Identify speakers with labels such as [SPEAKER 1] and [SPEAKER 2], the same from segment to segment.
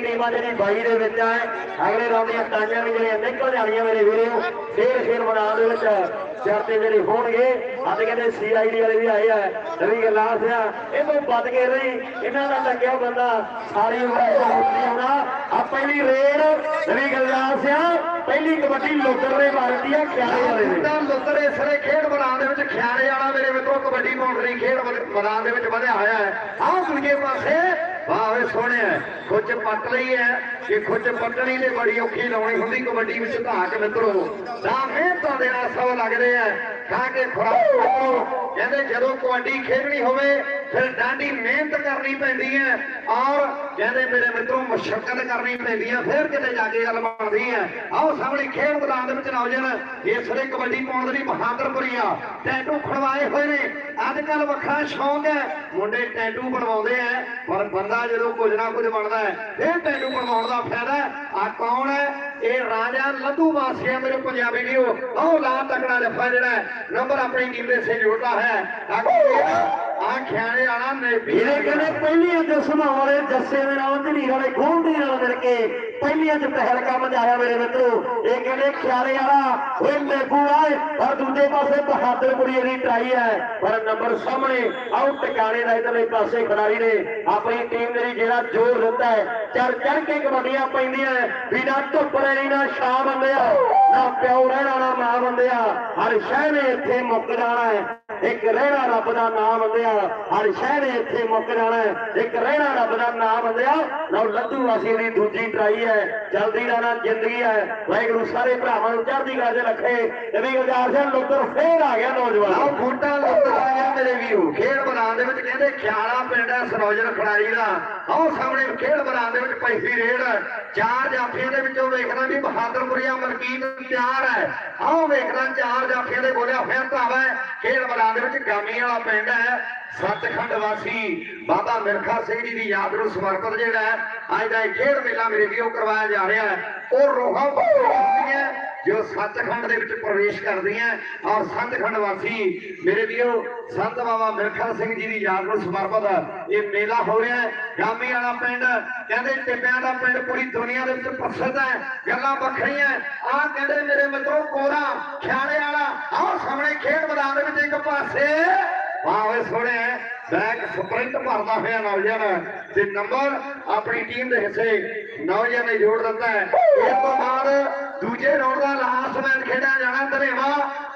[SPEAKER 1] ਟੀਮਾਂ ਜਿਹੜੀ ਬਾਈ ਦੇ ਵਿੱਚ ਆ ਅਗਲੇ ਰਾਉਂਡ ਦੀਆਂ ਟਾਈਆਂ ਵੀ ਜਿਹੜੀਆਂ ਨਿਕਲ ਜਾਣੀਆਂ ਮੇਰੇ ਵੀਰੋ, ਫੇਰ ਫੇਰ ਮੈਦਾਨ ਦੇ ਵਿੱਚ ਚਰਚੇ ਜਿਹੜੇ ਹੋਣਗੇ, ਅੱਜ ਕਹਿੰਦੇ ਸੀਆਈਡੀ ਵਾਲੇ ਵੀ ਆਏ ਆ, ਰਵੀ ਗਲਾਸ ਆ। ਇਹਨੂੰ ਵੱਧ ਕੇ ਰਹੀ ਇਹਨਾਂ ਦਾ ਲੱਗਿਆ ਬੰਦਾ ਸਾਰੀ ਉਮਰ ਨਹੀਂ ਹੋਣਾ। ਆ ਪਹਿਲੀ ਰੇਡ ਰਵੀ ਗਲਾਸ ਆ। ਪਹਿਲੀ ਕਬੱਡੀ ਲੋਕਰ ਨੇ ਮਾਰਦੀ ਆ ਖਿਆਲੇ ਵਾਲੇ ਨੇ।
[SPEAKER 2] ਤਾਂ ਲੁੱਤਰ ਇਸ ਵੇਲੇ ਖੇਡ ਮੈਦਾਨ ਦੇ ਵਿੱਚ ਖਿਆਲੇ ਵਾਲਾ ਮੇਰੇ ਮਿੱਤਰੋ, ਕਬੱਡੀ ਬਾਉਂਡਰੀ ਖੇਡ ਮੈ- ਮੈਦਾਨ ਦੇ ਵਿੱਚ ਵਧਿਆ ਹੋਇਆ ਹੈ। ਆਹ ਦੂਜੇ ਪਾਸੇ ਵਾਹ ਵੇ ਸੋਹਣਿਆ ਖੁੱਚ ਪੱਟ ਲਈ ਹੈ ਕਿ ਖੁੱਚ ਪੱਟਣੀ ਤੇ ਬੜੀ ਔਖੀ ਲਾਉਣੀ ਹੁੰਦੀ, ਕਬੱਡੀ ਵਿੱਚ ਧਾਕ ਮਿੱਤਰੋ। ਤਾਂ ਮਿਹਨਤਾਂ ਦੇ ਨਾਲ ਸਭ ਲੱਗਦੇ ਆ ਖਾ ਕੇ ਖੁਰਾਕ ਕਹਿੰਦੇ ਜਦੋਂ ਕਬੱਡੀ ਖੇਡਣੀ ਹੋਵੇ ਫਿਰ ਡਾਂਡੀ ਮਿਹਨਤ ਕਰਨੀ ਪੈਂਦੀ ਹੈ ਔਰ ਕਹਿੰਦੇ ਮੇਰੇ ਮਿੱਤਰੋ ਮੁਸ਼ਕਲ ਕਰਨੀ ਪੈਂਦੀ ਹੈ, ਫਿਰ ਕਿਤੇ ਜਾ ਕੇ ਗੱਲ ਬਣਦੀ ਹੈ। ਆਓ ਸਾਹਮਣੇ ਖੇਡ ਮੈਦਾਨ ਦੇ ਵਿੱਚ ਨੌਜਵਾਨ, ਇਸ ਵੇਲੇ ਕਬੱਡੀ ਪਾਉਣ ਦੇ ਲਈ ਬਹਾਦਰਪੁਰੀ ਟੈਟੂ ਖੜਵਾਏ ਹੋਏ ਨੇ। ਅੱਜ ਕੱਲ ਵੱਖਰਾ ਸ਼ੌਂਕ ਹੈ, ਮੁੰਡੇ ਟੈਟੂ ਬਣਵਾਉਂਦੇ ਆ, ਪਰ ਬੰਦਾ ਜਦੋਂ ਕੁਝ ਨਾ ਕੁਝ ਬਣਦਾ ਹੈ, ਫਿਰ ਟੈਟੂ ਬਣਵਾਉਣ ਦਾ ਫਾਇਦਾ ਆ ਕੌਣ ਹੈ? ਇਹ ਰਾਜਾ ਲੱਧੂ ਵਾਸੀਆ ਮੇਰੇ ਪੰਜਾਬੀ ਵੀਓ ਆਓ ਲਾ ਤਕੜਾ ਜੱਫਾ ਜਿਹੜਾ ਨੰਬਰ ਆਪਣੀ ਟੀਮ ਦੇ ਸੇ ਜੋੜਦਾ ਹੈ। ਆ
[SPEAKER 1] ਇਹਦੇ ਕਹਿੰਦੇ ਪਹਿਲੀਆਂ ਚ ਸੁਭਾਅ ਜੱਸੇ ਦੇ ਨਾਲ ਢਲੀ ਵਾਲੇ, ਗੋਲਡੀ ਨਾਲ ਮਿਲ ਕੇ ਪਹਿਲੀਆਂ ਚ ਪਹਿਲ ਕੰਮ ਜਾਇਆ ਮੇਰੇ ਮਿੱਤਰੋ। ਇਹ ਕਹਿੰਦੇ ਖਿਆਲੇ ਵਾਲਾ, ਓਏ ਮੇਬੂ ਆਏ, ਪਰ ਦੂਜੇ ਪਾਸੇ ਬਹਾਦਰਪੁਰੀ ਦੀ ਟਰਾਈ ਹੈ। ਪਰ ਨੰਬਰ ਸਾਹਮਣੇ ਆਉ ਟਿਕਾਣੇ ਦਾ ਇਧਰਲੇ ਪਾਸੇ ਖਿਡਾਰੀ ਨੇ ਆਪਣੀ ਟੀਮ ਦੇ ਜਿਹੜਾ ਜ਼ੋਰ ਦਿੱਤਾ ਹੈ, ਚੜ ਚੜ ਕੇ ਕਬੱਡੀਆਂ ਪੈਂਦੀਆਂ ਵੀ ਨਾ ਧੁੱਪ ਰਹਿਣੀ ਨਾ ਛਾਂ ਬੰਦਿਆ ਨਾ ਪਿਓ ਰਹਿਣਾ ਨਾ ਮਾਂ ਬੰਦਿਆ ਹਰ ਸ਼ਹਿਰ ਨੇ ਇੱਥੇ ਮੁੱਕ ਜਾਣਾ ਹੈ। ਇੱਕ ਰਹਿਣਾ ਰੱਬ ਦਾ ਨਾਮ ਬੰਦਿਆ ਹਰ ਸ਼ਹਿ ਇੱਥੇ ਮੁੱਕ ਜਾਣਾ ਇੱਕ ਰਹਿਣਾ ਰੱਬ ਦਾ ਨਾਮ ਬੰਦਿਆ ਲਓ ਲੱਦੂ ਵਾਸੀ ਦੀ ਦੂਜੀ ਟਰਾਈ ਹੈ, ਜਲਦੀ ਦਾ ਨਾ ਜ਼ਿੰਦਗੀ ਹੈ। ਵਾਹਿਗੁਰੂ ਸਾਰੇ ਭਰਾਵਾਂ ਨੂੰ ਚੜ੍ਹਦੀ ਕਲਾ 'ਚ ਰੱਖੇ। ਨਬੀ ਗੁਰਦਾਰ ਸਿੰਘ ਲੋਕਰ ਫੇਰ ਆ ਗਿਆ
[SPEAKER 2] ਆਹ
[SPEAKER 1] ਨੌਜਵਾਨ
[SPEAKER 2] ਬੂਟਾ ਲੱਤ ਆ ਗਿਆ ਮੇਰੇ ਵੀਰੋ। ਖੇਡ ਮੈਦਾਨ ਦੇ ਵਿੱਚ ਕਹਿੰਦੇ ਖਿਆਲਾ ਪਿੰਡ ਹੈ ਸਰੋਜਨ ਖਿਡਾਰੀ ਦਾ। ਆਹ ਸਾਹਮਣੇ ਖੇਡ ਮੈਦਾਨ ਦੇ ਵਿੱਚ ਪੈਸੀ ਰੇਡ। ਚਾਰ ਜਾਫੀਆਂ ਦੇ ਵਿੱਚੋਂ ਵੇਖਣਾ ਵੀ ਬਹਾਦਰਪੁਰੀਆ ਮਲਕੀਤ ਤਿਆਰ ਹੈ। ਆਹ ਵੇਖਣਾ ਚਾਰ ਜਾਫੀਆਂ ਦੇ ਬੋਲਿਆ ਫਿਰ ਧਾਵਾ ਹੈ। ਖੇਡ ਮੈਦਾਨ ਦੇ ਵਿੱਚ ਗਾਮੀ ਵਾਲਾ ਪਿੰਡ ਹੈ, ਸੱਚਖੰਡ ਵਾਸੀ ਬਾਬਾ ਮਿਰਖਾ ਸਿੰਘ ਜੀ ਦੀ ਯਾਦ ਨੂੰ ਸਮਰਪਿਤ ਜਿਹੜਾ ਹੈ, ਅੱਜ ਦਾ ਇਹ ਖੇਡ ਮੇਲਾ ਮੇਰੇ ਵੀਰੋ ਕਰਵਾਇਆ ਜਾ ਰਿਹਾ ਹੈ। ਉਹ ਰੋਹਾਂ ਹੈ ਜੋ ਸੱਚਖੰਡ ਦੇ ਵਿੱਚ ਪ੍ਰਵੇਸ਼ ਕਰਦੀਆਂ ਔਰ ਸੱਚਖੰਡ ਵਾਸੀ, ਮੇਰੇ ਵੀਰੋ, ਸੰਤ ਬਾਬਾ ਮਿਰਖਾ ਸਿੰਘ ਜੀ ਦੀ ਯਾਦ ਨੂੰ ਸਮਰਪਿਤ ਇਹ ਮੇਲਾ ਹੋ ਰਿਹਾ ਹੈ। ਗਾਮੀ ਵਾਲਾ ਪਿੰਡ, ਕਹਿੰਦੇ ਟਿੱਬਿਆਂ ਦਾ ਪਿੰਡ ਪੂਰੀ ਦੁਨੀਆ ਦੇ ਵਿੱਚ ਪ੍ਰਸਿੱਧ ਹੈ। ਗੱਲਾਂ ਵੱਖਰੀਆਂ ਆਹ ਕਹਿੰਦੇ ਮੇਰੇ ਮਿੱਤਰੋ, ਕੋਰਾ, ਖਿਆਲੇ ਵਾਲਾ, ਆਹ ਸਾਹਮਣੇ ਖੇਡ ਮੈਦਾਨ ਦੇ ਵਿੱਚ ਇੱਕ ਪਾਸੇ। ਵਾਹ ਵੇ ਸੋਹਣੇ ਬੈਕ ਸਪ੍ਰਿੰਟ ਭਰਦਾ ਹੋਇਆ ਨੌਜਵਾਨ ਤੇ ਨੰਬਰ ਆਪਣੀ ਟੀਮ ਦੇ ਹਿੱਸੇ ਨੌਜਵਾਨ ਨੇ ਜੋੜ ਦਿੱਤਾ ਹੈ। ਇਸ ਤੋਂ ਬਾਅਦ ਦੂਜੇ ਰੌਂਡ ਦਾ ਲਾਸਟ ਮੈਚ ਖੇਡਿਆ ਜਾਣਾ ਧਰੇਵਾ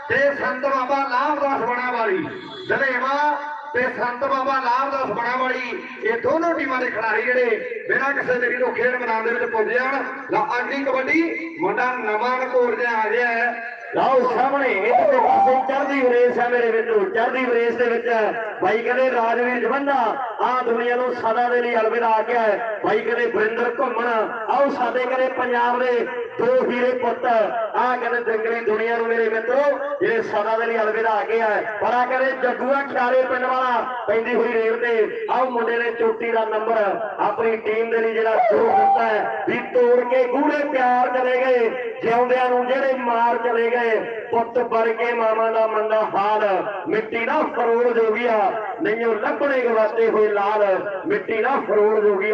[SPEAKER 2] ਤੇ ਸੰਤ ਬਾਬਾ ਲਾਭਦਾਸ ਬਣਾ ਵਾਲੀ ਧਰੇਵਾ ਤੇ ਸੰਤ ਬਾਬਾ ਲਾਭਦਾਸ ਬਣਾ ਵਾਲੀ ਇਹ ਦੋਨੋਂ ਟੀਮਾਂ ਦੇ ਖਿਡਾਰੀ ਜਿਹੜੇ ਬਿਨਾਂ ਕਿਸੇ ਦੇਰੀ ਤੋਂ ਖੇਡ ਮੈਦਾਨ ਦੇ ਵਿੱਚ ਪੁੱਜ ਜਾਣ ਲਾ ਅਗਲੀ ਕਬੱਡੀ ਮੁੰਡਾ ਨਵਾਂ ਨਕੋਰ ਜਿਹਾ ਆ ਗਿਆ ਹੈ।
[SPEAKER 1] ਲਓ, ਸਾਹਮਣੇ ਇਧਰਲੇ ਪਾਸੇ ਚੜ੍ਹਦੀ ਰੇਸ ਹੈ ਮੇਰੇ ਵਿੱਚੋਂ ਚੜ੍ਹਦੀ ਰੇਸ ਦੇ ਵਿੱਚ ਬਾਈ ਕਹਿੰਦੇ ਰਾਜਵੀਰ ਜਵੰਦਾ ਆ ਦੁਨੀਆ ਨੂੰ ਸਦਾ ਦੇ ਲਈ ਅਲਵਿਦਾ ਆ ਗਿਆ ਹੈ। ਬਾਈ ਕਹਿੰਦੇ ਵਰਿੰਦਰ ਘੁੰਮਣ, ਆਓ, ਸਾਡੇ ਕਹਿੰਦੇ ਪੰਜਾਬ ਦੇ ਦੋ ਹੀਰੇ ਪੁੱਤ ਆ ਕਹਿੰਦੇ ਜੰਗਲੀ ਦੁਨੀਆ ਨੂੰ ਮੇਰੇ ਮਿੱਤਰੋ, ਜਿਹੜੇ ਸਦਾ ਦੇ ਲਈ ਅਲਵਿਦਾ ਆ ਗਿਆ ਪਰ ਆ ਕਹਿੰਦੇ ਜੱਗੂਆ ਖਿਆਲੇ ਪਿੰਡ ਵਾਲਾ ਪੈਂਦੀ ਹੋਈ ਰੇਲ ਤੇ। ਆਓ ਮੁੰਡੇ ਨੇ ਚੋਟੀ ਦਾ ਨੰਬਰ ਆਪਣੀ ਟੀਮ ਦੇ ਲਈ ਜਿਹੜਾ ਸ਼ੁਰੂ ਕੀਤਾ ਹੈ, ਵੀ ਤੋੜ ਕੇ ਗੂੜੇ ਪਿਆਰ ਚਲੇ ਗਏ। ਜਿਉਂਦਿਆਂ ਨੂੰ ਜਿਹੜੇ ਮਾਰ ਚਲੇ ਗਏ, ਪੁੱਤ ਬਣ ਕੇ ਮਾਮਾ ਦਾ ਮੰਦਾ ਹਾਲ, ਮਿੱਟੀ ਨਾ ਫਰੋੜ ਨਹੀਂ ਉਹ ਲੱਭਣੇ ਗਵਾਤੇ ਹੋਏ ਲਾਲ, ਮਿੱਟੀ ਨਾ ਫਰੋੜ ਨਹੀਂ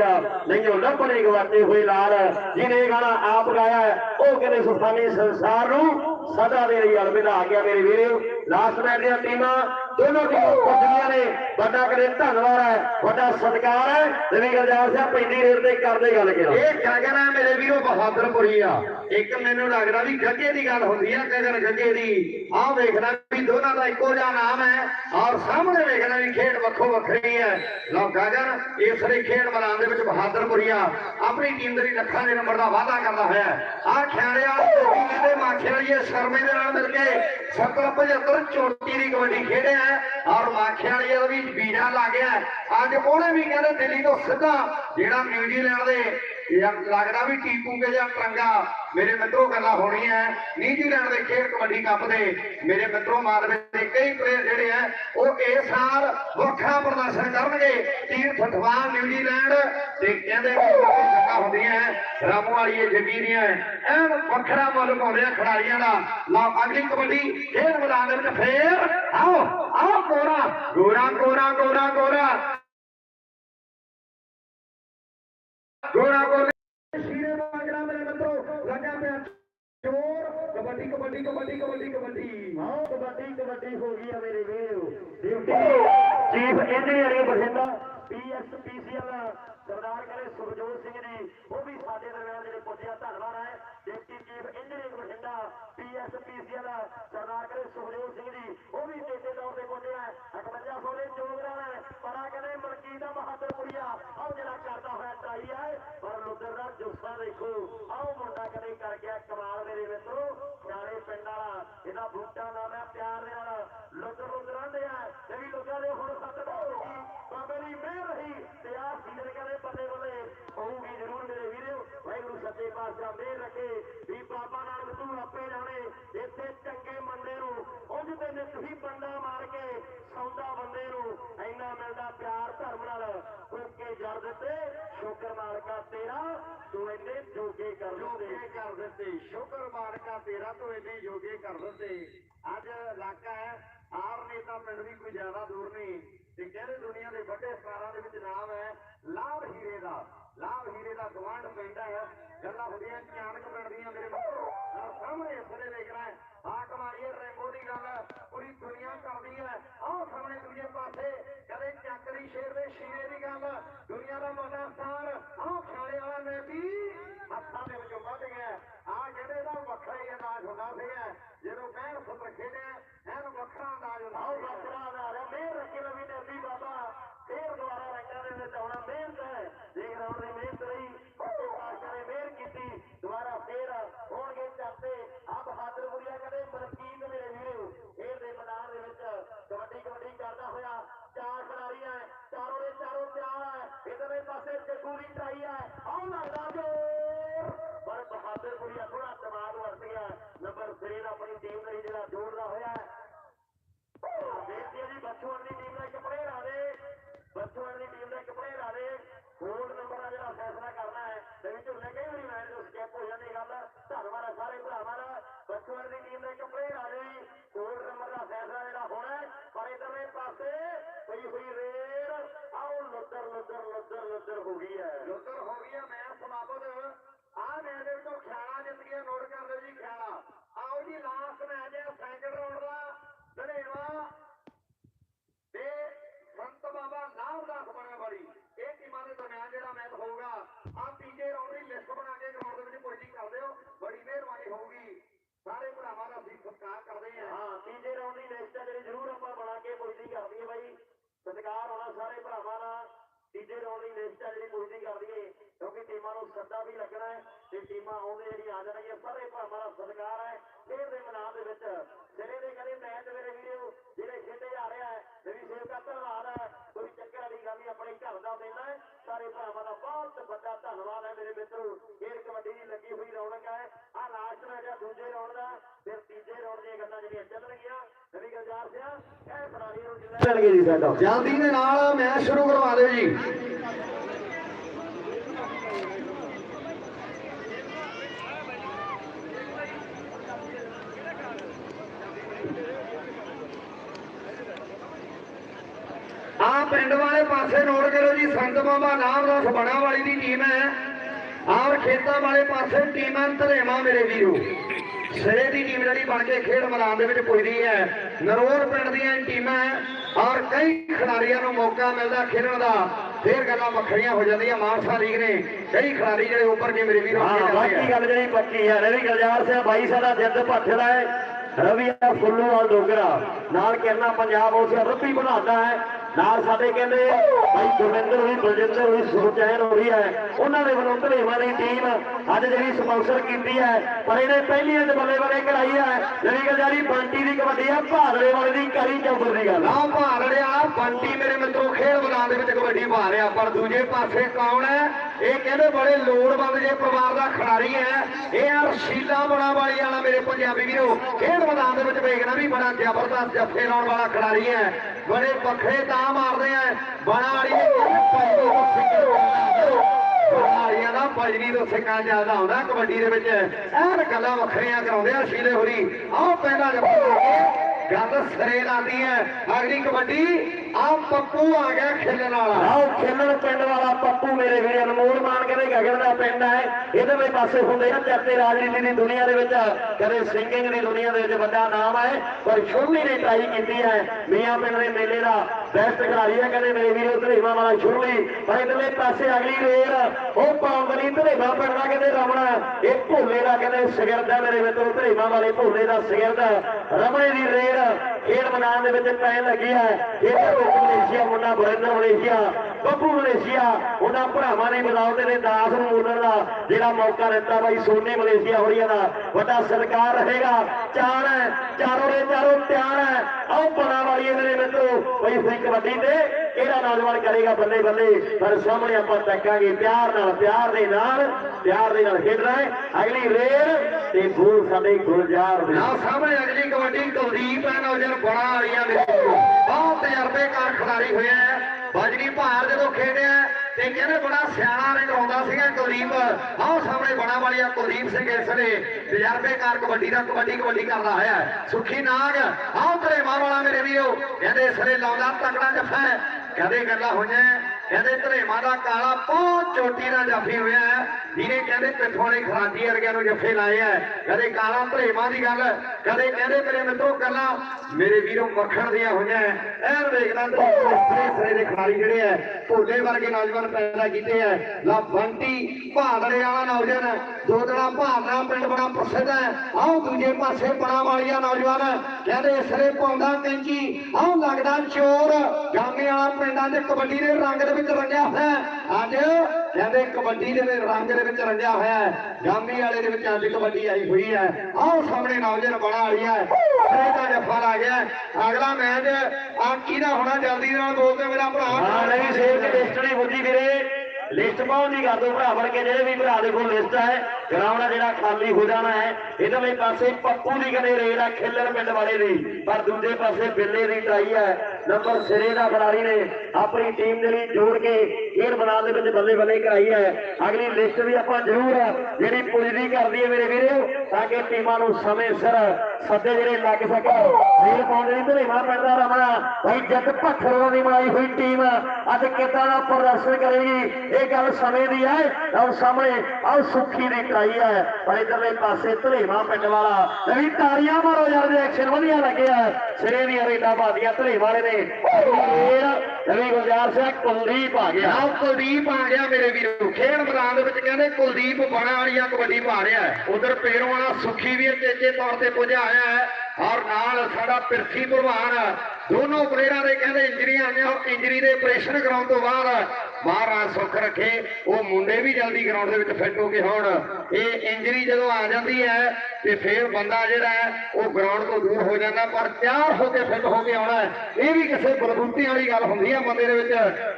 [SPEAKER 1] ਨਹੀਂਓ ਲੱਭਣੇ ਗਵਾਤੇ ਹੋਏ ਲਾਲ, ਜਿਹਨੇ ਗਾਣਾ ਆਪ ਗਾਇਆ ਉਹ ਕਹਿੰਦੇ ਸੁਫਾਨੀ ਸੰਸਾਰ ਨੂੰ ਸਦਾ ਦੇ ਲਈ ਅਲਵਿਦਾ ਆ ਗਿਆ ਮੇਰੇ ਵੀਰੇ। ਲਾਸਟ ਮੈਚ ਦੀਆਂ ਟੀਮਾਂ ਦੋਨੋਂ ਟੀਮਾਂ ਪੁੱਜਦੀਆਂ ਨੇ, ਵੱਡਾ ਕਰੇ ਧੰਨਵਾਦ ਹੈ, ਵੱਡਾ ਸਤਿਕਾਰ ਹੈ ਰਵੀ ਗਰਜਾਲ ਸਾਹਿਬ ਪੈਂਦੀ ਰੇਡ ਤੇ ਕਰਦੇ ਗੱਲ ਕਿਹੜਾ
[SPEAKER 2] ਇਹ ਗਗਨ ਹੈ ਮੇਰੇ ਵੀਰੋ ਬਹਾਦਰਪੁਰੀ ਆ। ਇੱਕ ਮੈਨੂੰ ਲੱਗਦਾ ਵੀ ਗੱਗੇ ਦੀ ਗੱਲ ਹੁੰਦੀ ਆ ਗਗਨ ਗੱਗੇ ਦੀ। ਆਹ ਵੇਖਣਾ ਵੀ ਦੋਨਾਂ ਦਾ ਇੱਕੋ ਜਿਹਾ ਨਾਮ ਹੈ। ਔਰ ਸਾਹਮਣੇ ਵੇਖਣਾ ਵੀ ਖੇਡ ਵੱਖੋ ਵੱਖਰੀ ਹੈ। ਲਓ ਗਗਨ, ਇਸ ਲਈ ਖੇਡ ਮੈਦਾਨ ਦੇ ਵਿੱਚ ਬਹਾਦਰਪੁਰੀ ਆ। ਆਪਣੀ ਟੀਮ ਦੇ ਲੱਖਾਂ ਦੇ ਨੰਬਰ ਦਾ ਵਾਅਦਾ ਕਰਦਾ ਹੋਇਆ ਆਹ ਖਿਆੜਿਆ ਕਹਿੰਦੇ ਮਾਖੇ ਵਾਲੀ ਸ਼ਰਮੇ ਦੇ ਨਾਲ ਮਿਲ ਕੇ 70 75 ਚੋਟੀ ਦੀ ਕਬੱਡੀ ਖੇਡਿਆ। ਔਰ ਮਾਖੇ ਵਾਲੀ ਦਾ ਵੀ ਵੀਜ਼ਾ ਲੱਗ ਗਿਆ। ਅੱਜ ਉਹਨੇ ਵੀ ਕਹਿੰਦੇ ਦਿੱਲੀ ਤੋਂ ਸਿੱਧਾ ਜਿਹੜਾ ਨਿਊਜ਼ੀਲੈਂਡ ਦੇ ਯਾਰ ਲੱਗਦਾ ਵੀ ਟੀਪੂ ਜਾਂ ਟਰੰਗਾ ਮੇਰੇ ਮਿੱਤਰੋ, ਗੱਲਾਂ ਹੋਣੀਆਂ ਨਿਊਜ਼ੀਲੈਂਡ ਦੇ ਖੇਡ ਕਬੱਡੀ ਕੱਪ ਦੇ ਮੇਰੇ ਮਿੱਤਰੋ, ਮਾਲਵੇ ਦੇ ਕਈ ਪਲੇਅਰ ਜਿਹੜੇ ਆ ਉਹ ਇਸ ਸਾਲ ਵੱਖਰਾ ਪ੍ਰਦਰਸ਼ਨ ਕਰਨਗੇ। ਤੀਰ ਠਠਵਾਨ ਨਿਊਜ਼ੀਲੈਂਡ ਤੇ ਕਹਿੰਦੇ ਵੀ ਜੰਗਾਂ ਹੁੰਦੀਆਂ ਰਾਮੂ ਵਾਲੀ ਇਹ ਜਗੀਰੀਆਂ ਐਨ ਵੱਖਰਾ ਮੁੱਲ ਪਾਉਂਦੇ ਆ ਖਿਡਾਰੀਆਂ ਦਾ। ਲਓ, ਅਗਲੀ ਕਬੱਡੀ ਖੇਡ ਮੈਦਾਨ ਦੇ ਵਿੱਚ ਫੇਰ ਆਓ ਆਓ ਗੋਰਾ ਗੋਰਾ ਗੋਰਾ ਗੋਰਾ। ਗੋਰਾ ਬੋਲੇ। ਸ਼ੀਰੇ ਮਾਜਰਾ ਮੇਰੇ ਮਿੱਤਰੋ ਲੱਗਾ ਪਿਆ ਜੋਰ। ਕਬੱਡੀ ਕਬੱਡੀ ਕਬੱਡੀ ਕਬੱਡੀ
[SPEAKER 1] ਕਬੱਡੀ। ਹਾਂ ਕਬੱਡੀ ਕਬੱਡੀ ਹੋ ਗਈ ਆ ਮੇਰੇ ਵੀਰੋ। Duty chief engineer Bathinda. PSPCL Sardar ਕਰੇ ਸੁਖਜੋਤ ਸਿੰਘ ਨੇ ਉਹ ਵੀ ਸਾਡੇ ਦਰਮਿਆਨ ਜਿਹੜੇ ਪੁੱਜਿਆ ਧੰਨਵਾਦ ਹੈ। Deputy chief engineer Bathinda PSPCL Sardar ਕਰੇ ਸੁਖਜੋਤ ਸਿੰਘ ਜੀ। ਉਹ ਵੀ ਤੇਜ਼ੇ ਦੌਰ ਦੇ ਪੁੱਜਿਆ। 51 ਸੋਲੇ ਚੋਗ ਦੇਖੋ ਆਓ ਮੁੰਡਾ ਕਦੇ ਕਰ ਗਿਆ ਕਮਾਲ ਮੇਰੇ ਮਿੱਤਰੋ। ਸਿਆਣੇ ਪਿੰਡ ਵਾਲਾ, ਇਹਦਾ ਬੂਟਾ ਨਾਮ ਹੈ ਪਿਆਰ ਦੇ ਨਾਲ। ਲੁੱਦਰ ਲੁੱਦਰ ਰਹਿੰਦੇ ਆ। ਇਹ ਵੀ ਲੋਕਾਂ ਦੇ ਹੁਣ ਸੱਤ ਬਾਬੇ ਦੀ ਮਿਹਰ ਰਹੀ ਤੇ ਆਹ ਸੀਜ਼ਨ ਕਹਿੰਦੇ ਬੱਲੇ ਬੱਲੇ ਹੋਊਗੀ ਜ਼ਰੂਰ ਮੇਰੇ ਵੀਰੋ। ਵਾਹਿਗੁਰੂ ਸੱਚੇ ਪਾਤਸ਼ਾਹ ਮਿਹਰ ਰੱਖੇ ਵੀ ਬਾਬਾ ਨਾਨਕ ਤੂੰ ਆਪੇ ਜਾਣੇ ਇੱਥੇ ਚੰਗੇ ਮੰਦੇ ਨੂੰ ਉਂਝ ਬੰਦਾ ਮਾਰ ਕੇ ਸੌਦਾ ਬੰਦੇ ਨੂੰ, ਇੰਨਾ ਮਿਲਦਾ ਪਿਆਰ ਧਰਮ ਨਾਲ। ਕੋਕੇ ਜੜ ਦਿੱਤੇ, ਸ਼ੁਕਰ ਮਾਲਕਾ ਤੇਰਾ, ਤੂੰ ਇੰਨੇ ਜੋਗੇ ਕਰ ਦਿੱਤੇ।
[SPEAKER 2] ਕਰ ਦਿੱਤੇ, ਸ਼ੁਕਰ ਮਾਲਕਾ ਤੇਰਾ, ਤੋਂ ਇੰਨੇ ਜੋਗੇ ਕਰ ਦਿੱਤੇ। ਅੱਜ ਇਲਾਕਾ ਹੈ ਆਰ ਨੇਤਾ ਪਿੰਡ ਵੀ ਕੋਈ ਜ਼ਿਆਦਾ ਦੂਰ ਨਹੀਂ। ਤੇ ਕਹਿੰਦੇ ਦੁਨੀਆ ਦੇ ਵੱਡੇ ਸਟਾਰਾਂ ਦੇ ਵਿੱਚ ਨਾਮ ਹੈ? ਲਾਭ ਹੀਰੇ ਦਾ। ਲਾਭ ਹੀਰੇ ਦਾ ਗਵਾਂਢ ਪਿੰਡ ਹੈ। ਗੱਲਾਂ ਹੁੰਦੀਆਂ ਚਾਨਕ ਪਿੰਡ ਦੀਆਂ ਮੇਰੇ ਸਾਹਮਣੇ ਇਸਲੇ ਦੇਖ ਰਹਾ ਹੈ। ਆ ਕਮਾਈਏ ਰੈਂਬੋ ਦੀ ਗੱਲ ਪੂਰੀ ਦੁਨੀਆ ਕਰਦੀ ਹੈ। ਆਹ ਸਾਹਮਣੇ ਦੂਜੇ ਪਾਸੇ ਕਦੇ ਚੱਕਰੀ ਸ਼ੇਰ ਦੇ ਸ਼ੀਰੇ ਦੀ ਗੱਲ ਦੁਨੀਆ ਦਾ ਵੱਡਾ ਸਟਾਰ ਤੀਜੇ ਰਾਉਂਡ ਦੀ
[SPEAKER 1] ਜਿਹੜੀ ਪੁੱਛਦੀ ਕਰਦੀ ਹੈ ਕਿਉਂਕਿ ਟੀਮਾਂ ਨੂੰ ਸੱਦਾ ਵੀ ਲੱਗਣਾ ਹੈ ਤੇ ਟੀਮਾਂ ਆਉਂਦੇ ਜਿਹੜੀਆਂ ਆ ਜਾਣਗੀਆਂ, ਸਾਰੇ ਭਰਾਵਾਂ ਦਾ ਸਤਿਕਾਰ ਹੈ। ਖੇਡ ਦੇ ਮੈਦਾਨ ਦੇ ਵਿੱਚ ਸਿਰੇ ਦੇ ਕਦੇ ਮੈਚ ਮੇਰੇ ਵੀਡੀਓ ਜਿਹੜੇ ਖੇਡੇ ਜਾ ਰਿਹਾ ਹੈ ਮੇਰੀ ਸੇਵਕਾ ਧੰਨਵਾਦ ਹੈ। ਕੋਈ ਚੱਕਰ ਵਾਲੀ ਗੱਲ ਨਹੀਂ, ਆਪਣੇ ਘਰ ਦਾ ਦਿਨ ਹੈ, ਸਾਰੇ ਭਰਾਵਾਂ ਦਾ ਬਹੁਤ ਵੱਡਾ ਧੰਨਵਾਦ ਹੈ ਮੇਰੇ ਮਿੱਤਰੋ। ਖੇਡ ਕਬੱਡੀ ਦੀ ਲੱਗੀ ਹੋਈ ਰੌਣਕ ਹੈ ਆ ਲਾਸਟ ਮੈਚ ਹੈ ਦੂਜੇ ਰੌਣ ਦਾ, ਫਿਰ ਤੀਜੇ ਰਾਉਂਡ ਦੀਆਂ ਗੱਲਾਂ ਜਿਹੜੀਆਂ ਚੱਲਣਗੀਆਂ ਨਵੀਂ ਗਲਜਾਰ ਸਿਆ ਇਹ ਖਿਡਾਰੀ ਨੂੰ ਜਿੰਨਾ ਜੀ ਸਾਡਾ
[SPEAKER 2] ਜਲਦੀ ਦੇ ਨਾਲ ਮੈਚ ਸ਼ੁਰੂ ਕਰਵਾ ਦਿਓ ਜੀ ਆ ਪਿੰਡ ਵਾਲੇ ਪਾਸੇ ਨੋਟ ਕਰੋ ਜੀ ਸੰਤ ਬਾਬਾ ਨਾਮਦਾਸ ਬਣਾ ਵਾਲੀ ਦੀ ਟੀਮ ਹੈ। ਆਰ ਖੇਤਾਂ ਵਾਲੇ ਪਾਸੇ ਟੀਮ ਹੈ ਧਰੇਵਾ ਮੇਰੇ ਵੀਰੋ। ਸਿਰੇ ਦੀ ਟੀਮ ਜਿਹੜੀ ਬਣ ਕੇ ਖੇਡ ਮੈਦਾਨ ਦੇ ਵਿੱਚ ਪੁੱਜਦੀ ਹੈ। ਨਰੋਰ ਪਿੰਡ ਦੀਆਂ ਟੀਮਾਂ ਹੈ ਔਰ ਕਈ ਖਿਡਾਰੀਆਂ ਨੂੰ ਮੌਕਾ ਮਿਲਦਾ ਖੇਡਣ ਦਾ। ਫੇਰ ਗੱਲਾਂ ਵੱਖਰੀਆਂ ਹੋ ਜਾਂਦੀਆਂ ਮਾਨਸਾ ਲੀਗ ਨੇ ਕਈ ਖਿਡਾਰੀ ਜਿਹੜੇ ਉੱਪਰ ਕੇ ਮੇਰੇ ਵੀਰੋ
[SPEAKER 1] ਹਾਂ ਬਾਕੀ। ਗੱਲ ਜਿਹੜੀ ਪੱਕੀ ਹੈ ਰਵੀ ਗਲਜਾਰ ਸਿਆ ਬਾਈ ਸਾਡਾ ਜਿੱਦ ਭੱਠ ਦਾ ਹੈ। ਰਵੀ ਆ ਫੁੱਲੂਵਾਲ ਡੋਗਰਾ। ਨਾਲ ਕਿਰਨਾ ਪੰਜਾਬ ਉਸ ਰੱਬੀ ਬਣਾਉਂਦਾ ਹੈ। ਨਾਲ ਸਾਡੇ ਕਹਿੰਦੇ ਭਾਈ ਗੁਰਵਿੰਦਰ ਹੋਈ ਬਲਜਿੰਦਰ ਹੋਈ ਸੁਖਚੈਨ ਹੋ ਰਹੀ ਹੈ। ਉਹਨਾਂ ਦੇ ਵੱਲੋਂ ਧਰੇਵਾਂ ਦੀ ਟੀਮ ਅੱਜ ਜਿਹੜੀ ਸਪਾਂਸਰ ਕੀਤੀ ਹੈ, ਪਰ ਇਹਨੇ ਪਹਿਲੀਆਂ ਚ ਬੱਲੇ ਬੱਲੇ ਕਰਾਈ ਹੈ ਰਵੀ ਗਲਜਾਰੀ ਬੰਟੀ ਦੀ ਕਬੱਡੀ ਆ ਭਾਦਰੇ ਵਾਲੇ ਦੀ ਕਰੀ ਚੌਬਰ ਦੀ ਗੱਲ
[SPEAKER 2] ਨਾ ਭਾਲ ਬੰਟੀ ਮੇਰੇ ਮਿੱਤਰੋ, ਖੇਡ ਮੈਦਾਨ ਦੇ ਵਿੱਚ ਕਬੱਡੀ ਪਾ ਰਿਹਾ, ਪਰ ਦੂਜੇ ਪਾਸੇ ਕੌਣ ਹੈ? ਇਹ ਕਹਿੰਦੇ ਬੜੇ ਲੋੜਵੰਦ ਜੇ ਪਰਿਵਾਰ ਦਾ ਖਿਡਾਰੀ ਹੈ। ਇਹ ਆ ਰਸ਼ੀਲਾ ਬਣਾ ਵਾਲੀ ਵਾਲਾ ਮੇਰੇ ਪੰਜਾਬੀ ਵੀਰੋ, ਖੇਡ ਮੈਦਾਨ ਦੇ ਵਿੱਚ ਵੇਖਣਾ ਵੀ ਬੜਾ ਜ਼ਬਰਦਸਤ ਜੱਫੇ ਲਾਉਣ ਵਾਲਾ ਖਿਡਾਰੀ ਹੈ। ਬੜੇ ਵੱਖਰੇ ਤਾਂ ਮਾਰਦੇ ਆ। ਬਣਾ ਵਾਲੀ ਨੇ ਕਹਿੰਦੇ ਪੰਜਵੀਂ ਦਾ ਪੰਜਵੀਂ ਤੋਂ ਸਿੱਕਾ ਚੱਲਦਾ ਆਉਂਦਾ, ਕਬੱਡੀ ਦੇ ਵਿੱਚ। ਐਨ ਗੱਲਾਂ ਵੱਖਰੀਆਂ ਕਰਾਉਂਦੇ ਆ ਸ਼ੀਲੇ ਹੋਰੀ। ਆਓ ਪਹਿਲਾ ਜੱਫਾ ਗੱਲ ਸਰੇ ਲਾਦੀ ਹੈ। ਅਗਲੀ ਕਬੱਡੀ ਆ ਪੱਪੂ ਆ ਗਿਆ ਖੇਲਣ ਵਾਲਾ।
[SPEAKER 1] ਆਓ ਖੇਲਣ ਪਿੰਡ ਵਾਲਾ ਪੱਪੂ ਮੇਰੇ ਵੀਰੇ ਅਨਮੋਲ ਮਾਨ ਕਹਿੰਦੇ ਗਗਨ ਦਾ ਪਿੰਡ ਹੈ। ਇਹਦੇ ਵਿੱਚ ਪਾਸੇ ਹੁੰਦੇ ਆ, ਚਰਤੇ ਰਾਜਨੀਤੀ ਦੀ ਦੁਨੀਆ ਦੇ ਵਿੱਚ ਕਦੇ ਸਿੰਗਿੰਗ ਦੀ ਦੁਨੀਆ ਦੇ ਵਿੱਚ ਵੱਡਾ ਨਾਮ ਹੈ। ਪਰ ਸ਼ੁਰਲੀ ਨੇ ਟਰਾਈ ਕੀਤੀ ਹੈ। ਮੀਆਂ ਪਿੰਡ ਦੇ ਮੇਲੇ ਦਾ ਬੈਸਟ ਖਿਡਾਰੀ ਹੈ, ਕਹਿੰਦੇ ਮੇਰੇ ਵੀਰੇ ਧਰੇਵਾ ਵਾਲਾ ਸ਼ੁਰਲੀ ਪਰ ਇਧਰਲੇ ਪਾਸੇ ਅਗਲੀ ਰੇਡ ਉਹ ਪਾਉਂਦਲੀ ਧਰੇਵਾ ਪਿੰਡ ਦਾ ਕਹਿੰਦੇ ਰਮਣਾ। ਇਹ ਭੋਲੇ ਦਾ ਕਹਿੰਦੇ ਸਿਗਰਦ ਹੈ ਮੇਰੇ ਮਿੱਤਰੋ, ਧਰੇਵਾ ਵਾਲੇ ਭੋਲੇ ਦਾ ਸਿਗਰਦ ਰਮਣੇ ਦੀ ਰੇਡ ਖੇਡ ਮੈਦਾਨ ਦੇ ਵਿੱਚ ਪੈਣ ਲੱਗੀ ਹੈ। ਇਹ ਮਲੇਸ਼ੀਆ, ਮੁੰਡਾ ਬਰਿੰਦਰ ਮਲੇਸ਼ੀਆ, ਬੱਬੂ ਮਲੇਸ਼ੀਆ ਉਹਨਾਂ ਭਰਾਵਾਂ ਨੇ ਬਦੌਲਤ ਦੇ ਦਾਸ ਨੂੰ ਮੋੜਨ ਦਾ ਜਿਹੜਾ ਮੌਕਾ ਦਿੱਤਾ ਬਾਈ ਸੋਨੇ ਮਲੇਸ਼ੀਆ ਹੋਰੀਆਂ ਦਾ। ਵੱਡਾ ਸਰਕਾਰ ਰਹੇਗਾ। ਚਾਰ ਹੈ, ਚਾਰੋਂ ਦੇ ਚਾਰੋਂ ਤਿਆਰ ਹੈ। ਆਓ ਬਣਾ ਵਾਲੀ ਮੇਰੇ ਮਿੱਤਰੋ, ਬਈ ਫਿਰ ਕਬੱਡੀ ਤੇ ਕਿਹੜਾ ਨੌਜਵਾਨ ਕਰੇਗਾ ਬੱਲੇ ਬੱਲੇ। ਪਰ ਸਾਹਮਣੇ ਆਪਾਂ ਤੱਕਾਂਗੇ, ਪਿਆਰ ਨਾਲ, ਪਿਆਰ ਦੇ ਨਾਲ, ਪਿਆਰ ਦੇ ਨਾਲ ਖੇਡਣਾ ਹੈ। ਅਗਲੀ ਰੇਡ ਤੇ ਗੋਲ ਸਾਡੇ ਗੁਲਜ਼ਾਰ ਦੇ।
[SPEAKER 2] ਨਾ ਸਾਹਮਣੇ ਅਗਲੀ ਕਬੱਡੀ ਕੁਲਦੀਪ ਹੈ ਨੌਜਵਾਨ ਬੜਾ ਆਲੀਆਂ ਦੇ। ਬਹੁਤ ਤਜਰਬੇਕਾਰ ਖਿਡਾਰੀ ਹੋਇਆ ਬਜਰੀ ਭਾਰ ਜਦੋਂ ਖੇਡਿਆ, ਤੇ ਕਹਿੰਦੇ ਬੜਾ ਸਿਆਣਾ ਨੇ ਆਉਂਦਾ ਸੀਗਾ ਕੁਲਦੀਪ ਆਹ ਸਾਹਮਣੇ ਬੜਾ ਵਾਲੀਆ ਕੁਲਦੀਪ ਸਿੰਘ ਇਸ ਨੇ ਤਜਰਬੇਕਾਰ ਕਬੱਡੀ ਦਾ ਕਬੱਡੀ ਕਬੱਡੀ ਕਰਦਾ ਹੋਇਆ ਸੁਖੀ ਨਾਗ, ਆਹ ਤੇਰੇ ਮਾਂ ਵਾਲਾ ਮੇਰੇ ਵੀਰੋ, ਕਹਿੰਦੇ ਇਸ ਨੇ ਲਾਉਂਦਾ ਤਕੜਾ ਜੱਫਾ ਹੈ। ਕਦੇ ਗੱਲਾਂ ਹੋਈਆਂ ਕਹਿੰਦੇ ਧਰੇਮਾਂ ਦਾ ਕਾਲਾ ਬਹੁਤ ਚੋਟੀ ਦਾ ਜੱਫੀ ਹੋਇਆ ਹੈ। ਜਿਹਨੇ ਕਹਿੰਦੇ ਪਿੱਠੋਂ ਵਾਲੇ ਖਰਾਜੀ ਵਰਗਿਆਂ ਨੂੰ ਜੱਫੇ ਲਾਏ ਆ ਕਦੇ ਕਾਲਾ ਧਰੇਮਾਂ ਦੀ ਗੱਲ ਕਦੇ ਕਹਿੰਦੇ ਮੇਰੇ ਮਿੱਤਰੋ ਗੱਲਾਂ ਮੇਰੇ ਵੀਰੋ ਮੱਖਣ ਦੀਆਂ ਹੋਈਆਂ ਐਨ ਵੇਖਦਾ ਤੇ ਸਰੇ ਸਰੇ ਦੇ ਖਿਡਾਰੀ ਜਿਹੜੇ ਆ ਭੋਲੇ ਵਰਗੇ ਨੌਜਵਾਨ ਪੈਦਾ ਕੀਤੇ ਆ ਲਾ ਬੰਟੀ ਭਾਦੜੇ ਵਾਲਾ ਨੌਜਵਾਨ ਦੋਦੜਾ ਭਾਦੜਾ ਪਿੰਡ ਬੜਾ ਪ੍ਰਸਿੱਧ ਹੈ। ਆਓ ਦੂਜੇ ਪਾਸੇ ਬਣਾ ਵਾਲੀਆ ਨੌਜਵਾਨ ਕਹਿੰਦੇ ਸਰੇ ਪਾਉਂਦਾ ਕੈਂਚੀ। ਆਓ ਲੱਗਦਾ ਚੋਰ। ਪਿੰਡਾਂ ਚ ਕਬੱਡੀ ਦੇ ਰੰਗ ਦੇ ਵਿੱਚ ਰੰਗਿਆ ਹੋਇਆ ਅੱਜ ਕਹਿੰਦੇ ਕਬੱਡੀ ਦੇ ਰੰਗ ਦੇ ਵਿੱਚ ਰੰਗਿਆ ਹੋਇਆ ਹੈ। ਗਾਮੀ ਵਾਲੇ ਦੇ ਵਿੱਚ ਅੱਜ ਕਬੱਡੀ ਆਈ ਹੋਈ ਹੈ। ਆਓ ਸਾਹਮਣੇ ਨੌਜਵਾਨ ਬਣਾ ਵਾਲੀ ਹੈ। ਸਰੇ ਜੱਫਾ ਲਾ ਗਿਆ ਅਗਲਾ ਮੈਚ ਆ ਕਿਹਦਾ ਹੋਣਾ ਜਲਦੀ ਨਾਲ ਬੋਲਦੇ ਮੇਰਾ ਭਰਾ।
[SPEAKER 1] ਹਾਂ, ਨਹੀਂ, ਸੇਵ ਦੀ ਲਿਸਟ ਬੁੱਝੀ ਵੀਰੇ। ਲਿਸਟ ਪਾਉਣ ਦੀ ਕਰ ਦੋ ਭਰਾ ਬਣ ਕੇ। ਜਿਹੜੇ ਵੀ ਭਰਾ ਦੇ ਕੋਲ ਲਿਸਟ ਹੈ, ਗਰਾਊਂਡ ਜਿਹੜਾ ਖਾਲੀ ਹੋ ਜਾਣਾ ਹੈ। ਇਧਰਲੇ ਪਾਸੇ ਪੱਪੂ ਦੀ ਕਦੇ ਰੇਲ ਹੈ ਖੇਲਣ ਪਿੰਡ ਵਾਲੇ ਦੀ। ਪਰ ਦੂਜੇ ਪਾਸੇ ਬਿੱਲੇ ਦੀ ਟਰਾਈ ਹੈ। ਨੰਬਰ ਸਿਰੇ ਦਾ ਖਿਡਾਰੀ ਨੇ ਆਪਣੀ ਟੀਮ ਦੇ ਲਈ ਜੋੜ ਕੇ ਖੇਡ ਮੈਦਾਨ ਦੇ ਵਿੱਚ ਬੱਲੇ ਬੱਲੇ ਕਰਾਈ ਹੈ। ਅਗਲੀ ਲਿਸਟ ਵੀ ਆਪਾਂ ਜ਼ਰੂਰ ਜਿਹੜੀ ਪੁੱਜਦੀ ਕਰਦੀ ਹੈ ਮੇਰੇ ਵੀਰੋ, ਤਾਂ ਕਿ ਟੀਮਾਂ ਨੂੰ ਸਮੇਂ ਸਿਰ ਸੱਦੇ ਜਿਹੜੇ ਲੱਗ ਸਕਣ। ਰੇਲ ਪਾਉਣ ਦੇ ਧਰੇਵਾ ਪਿੰਡ ਰਮਣਾ। ਭਾਈ ਜੱਟ ਭੱਖਰੋਂ ਦੀ ਬਣਾਈ ਹੋਈ ਟੀਮ ਅੱਜ ਕਿੱਦਾਂ ਦਾ ਪ੍ਰਦਰਸ਼ਨ ਕਰੇਗੀ? ਇਹ ਗੱਲ ਸਮੇਂ ਦੀ ਹੈ। ਆਹ ਸਾਹਮਣੇ ਆਹ ਸੁੱਖੀ ਦੀ ਟਰਾਈ ਹੈ। ਪਰ ਇਧਰਲੇ ਪਾਸੇ ਧਰੇਵਾ ਪਿੰਡ ਵਾਲਾ, ਨਵੀਂ ਤਾੜੀਆਂ ਮਾਰੋ ਯਾਰ, ਦੇ ਐਕਸ਼ਨ ਵਧੀਆ ਲੱਗਿਆ। ਸਿਰੇ ਦੀਆਂ ਰੇਡਾਂ ਬਾਦੀਆਂ ਧਰੇ ਵਾਲੇ ਨੇ। ਫੇਰ ਨਵੀਂ ਗੁਲਜ਼ਾਰ ਸਿੰਘ, ਕੁਲਦੀਪ ਆ ਗਿਆ।
[SPEAKER 2] ਆਹ ਕੁਲਦੀਪ ਆ ਗਿਆ ਮੇਰੇ ਵੀਰੋ। ਖੇਡ ਮੈਦਾਨ ਦੇ ਵਿੱਚ ਕਹਿੰਦੇ ਕੁਲਦੀਪ ਬਣਾ ਵਾਲੀਆ ਕਬੱਡੀ ਪਾ ਰਿਹਾ ਉਧਰ ਪੇਰੋਂ ਵਾਲਾ ਸੁਖੀ ਵੀ ਤੇਜੇ ਤੌਰ ਤੇ ਪੁੱਜਿਆ ਆਇਆ ਹੈ। ਔਰ ਨਾਲ ਸਾਡਾ ਪਿਰਥੀ ਭਲਵਾਨ, ਦੋਨੋਂ ਪਲੇਅਰਾਂ ਦੇ ਕਹਿੰਦੇ ਇੰਜਰੀਆਂ ਆਈਆਂ। ਉਹ ਇੰਜਰੀ ਦੇ ਆਪਰੇਸ਼ਨ ਕਰਾਉਣ ਤੋਂ ਬਾਅਦ ਮਹਾਰਾਜ ਸੁੱਖ ਰੱਖੇ। ਉਹ ਮੁੰਡੇ ਵੀ ਜਲਦੀ ਗਰਾਊਂਡ ਦੇ ਵਿੱਚ ਫਿੱਟ ਹੋ ਕੇ ਹੋਣ। ਇਹ ਇੰਜਰੀ ਜਦੋਂ ਆ ਜਾਂਦੀ ਹੈ ਤੇ ਫਿਰ ਬੰਦਾ ਜਿਹੜਾ ਹੈ, ਉਹ ਗਰਾਊਂਡ ਤੋਂ ਦੂਰ ਹੋ ਜਾਂਦਾ, ਪਰ ਤਿਆਰ ਹੋ ਕੇ ਫਿੱਟ ਹੋ ਕੇ ਆਉਣਾ ਇਹ ਵੀ ਕਿਸੇ ਬਲਬੂਤੀ ਵਾਲੀ ਗੱਲ ਹੁੰਦੀ ਹੈ ਬੰਦੇ ਦੇ ਵਿੱਚ।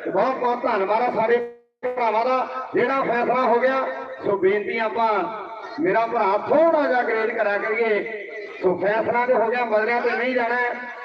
[SPEAKER 2] ਬਹੁਤ ਬਹੁਤ ਧੰਨਵਾਦ ਆ ਸਾਡੇ ਭਰਾਵਾਂ ਦਾ, ਜਿਹੜਾ ਫੈਸਲਾ ਹੋ ਗਿਆ। ਸੋ ਬੇਨਤੀ ਆਪਾਂ, ਮੇਰਾ ਭਰਾ ਥੋੜਾ ਜਿਹਾ ਗਰੇਜ ਕਰਿਆ ਕਰੀਏ। ਸੋ ਫੈਸਲਾ ਤੇ ਹੋ ਗਿਆ, ਬਦਲਿਆਂ ਤੇ ਨਹੀਂ ਜਾਣਾ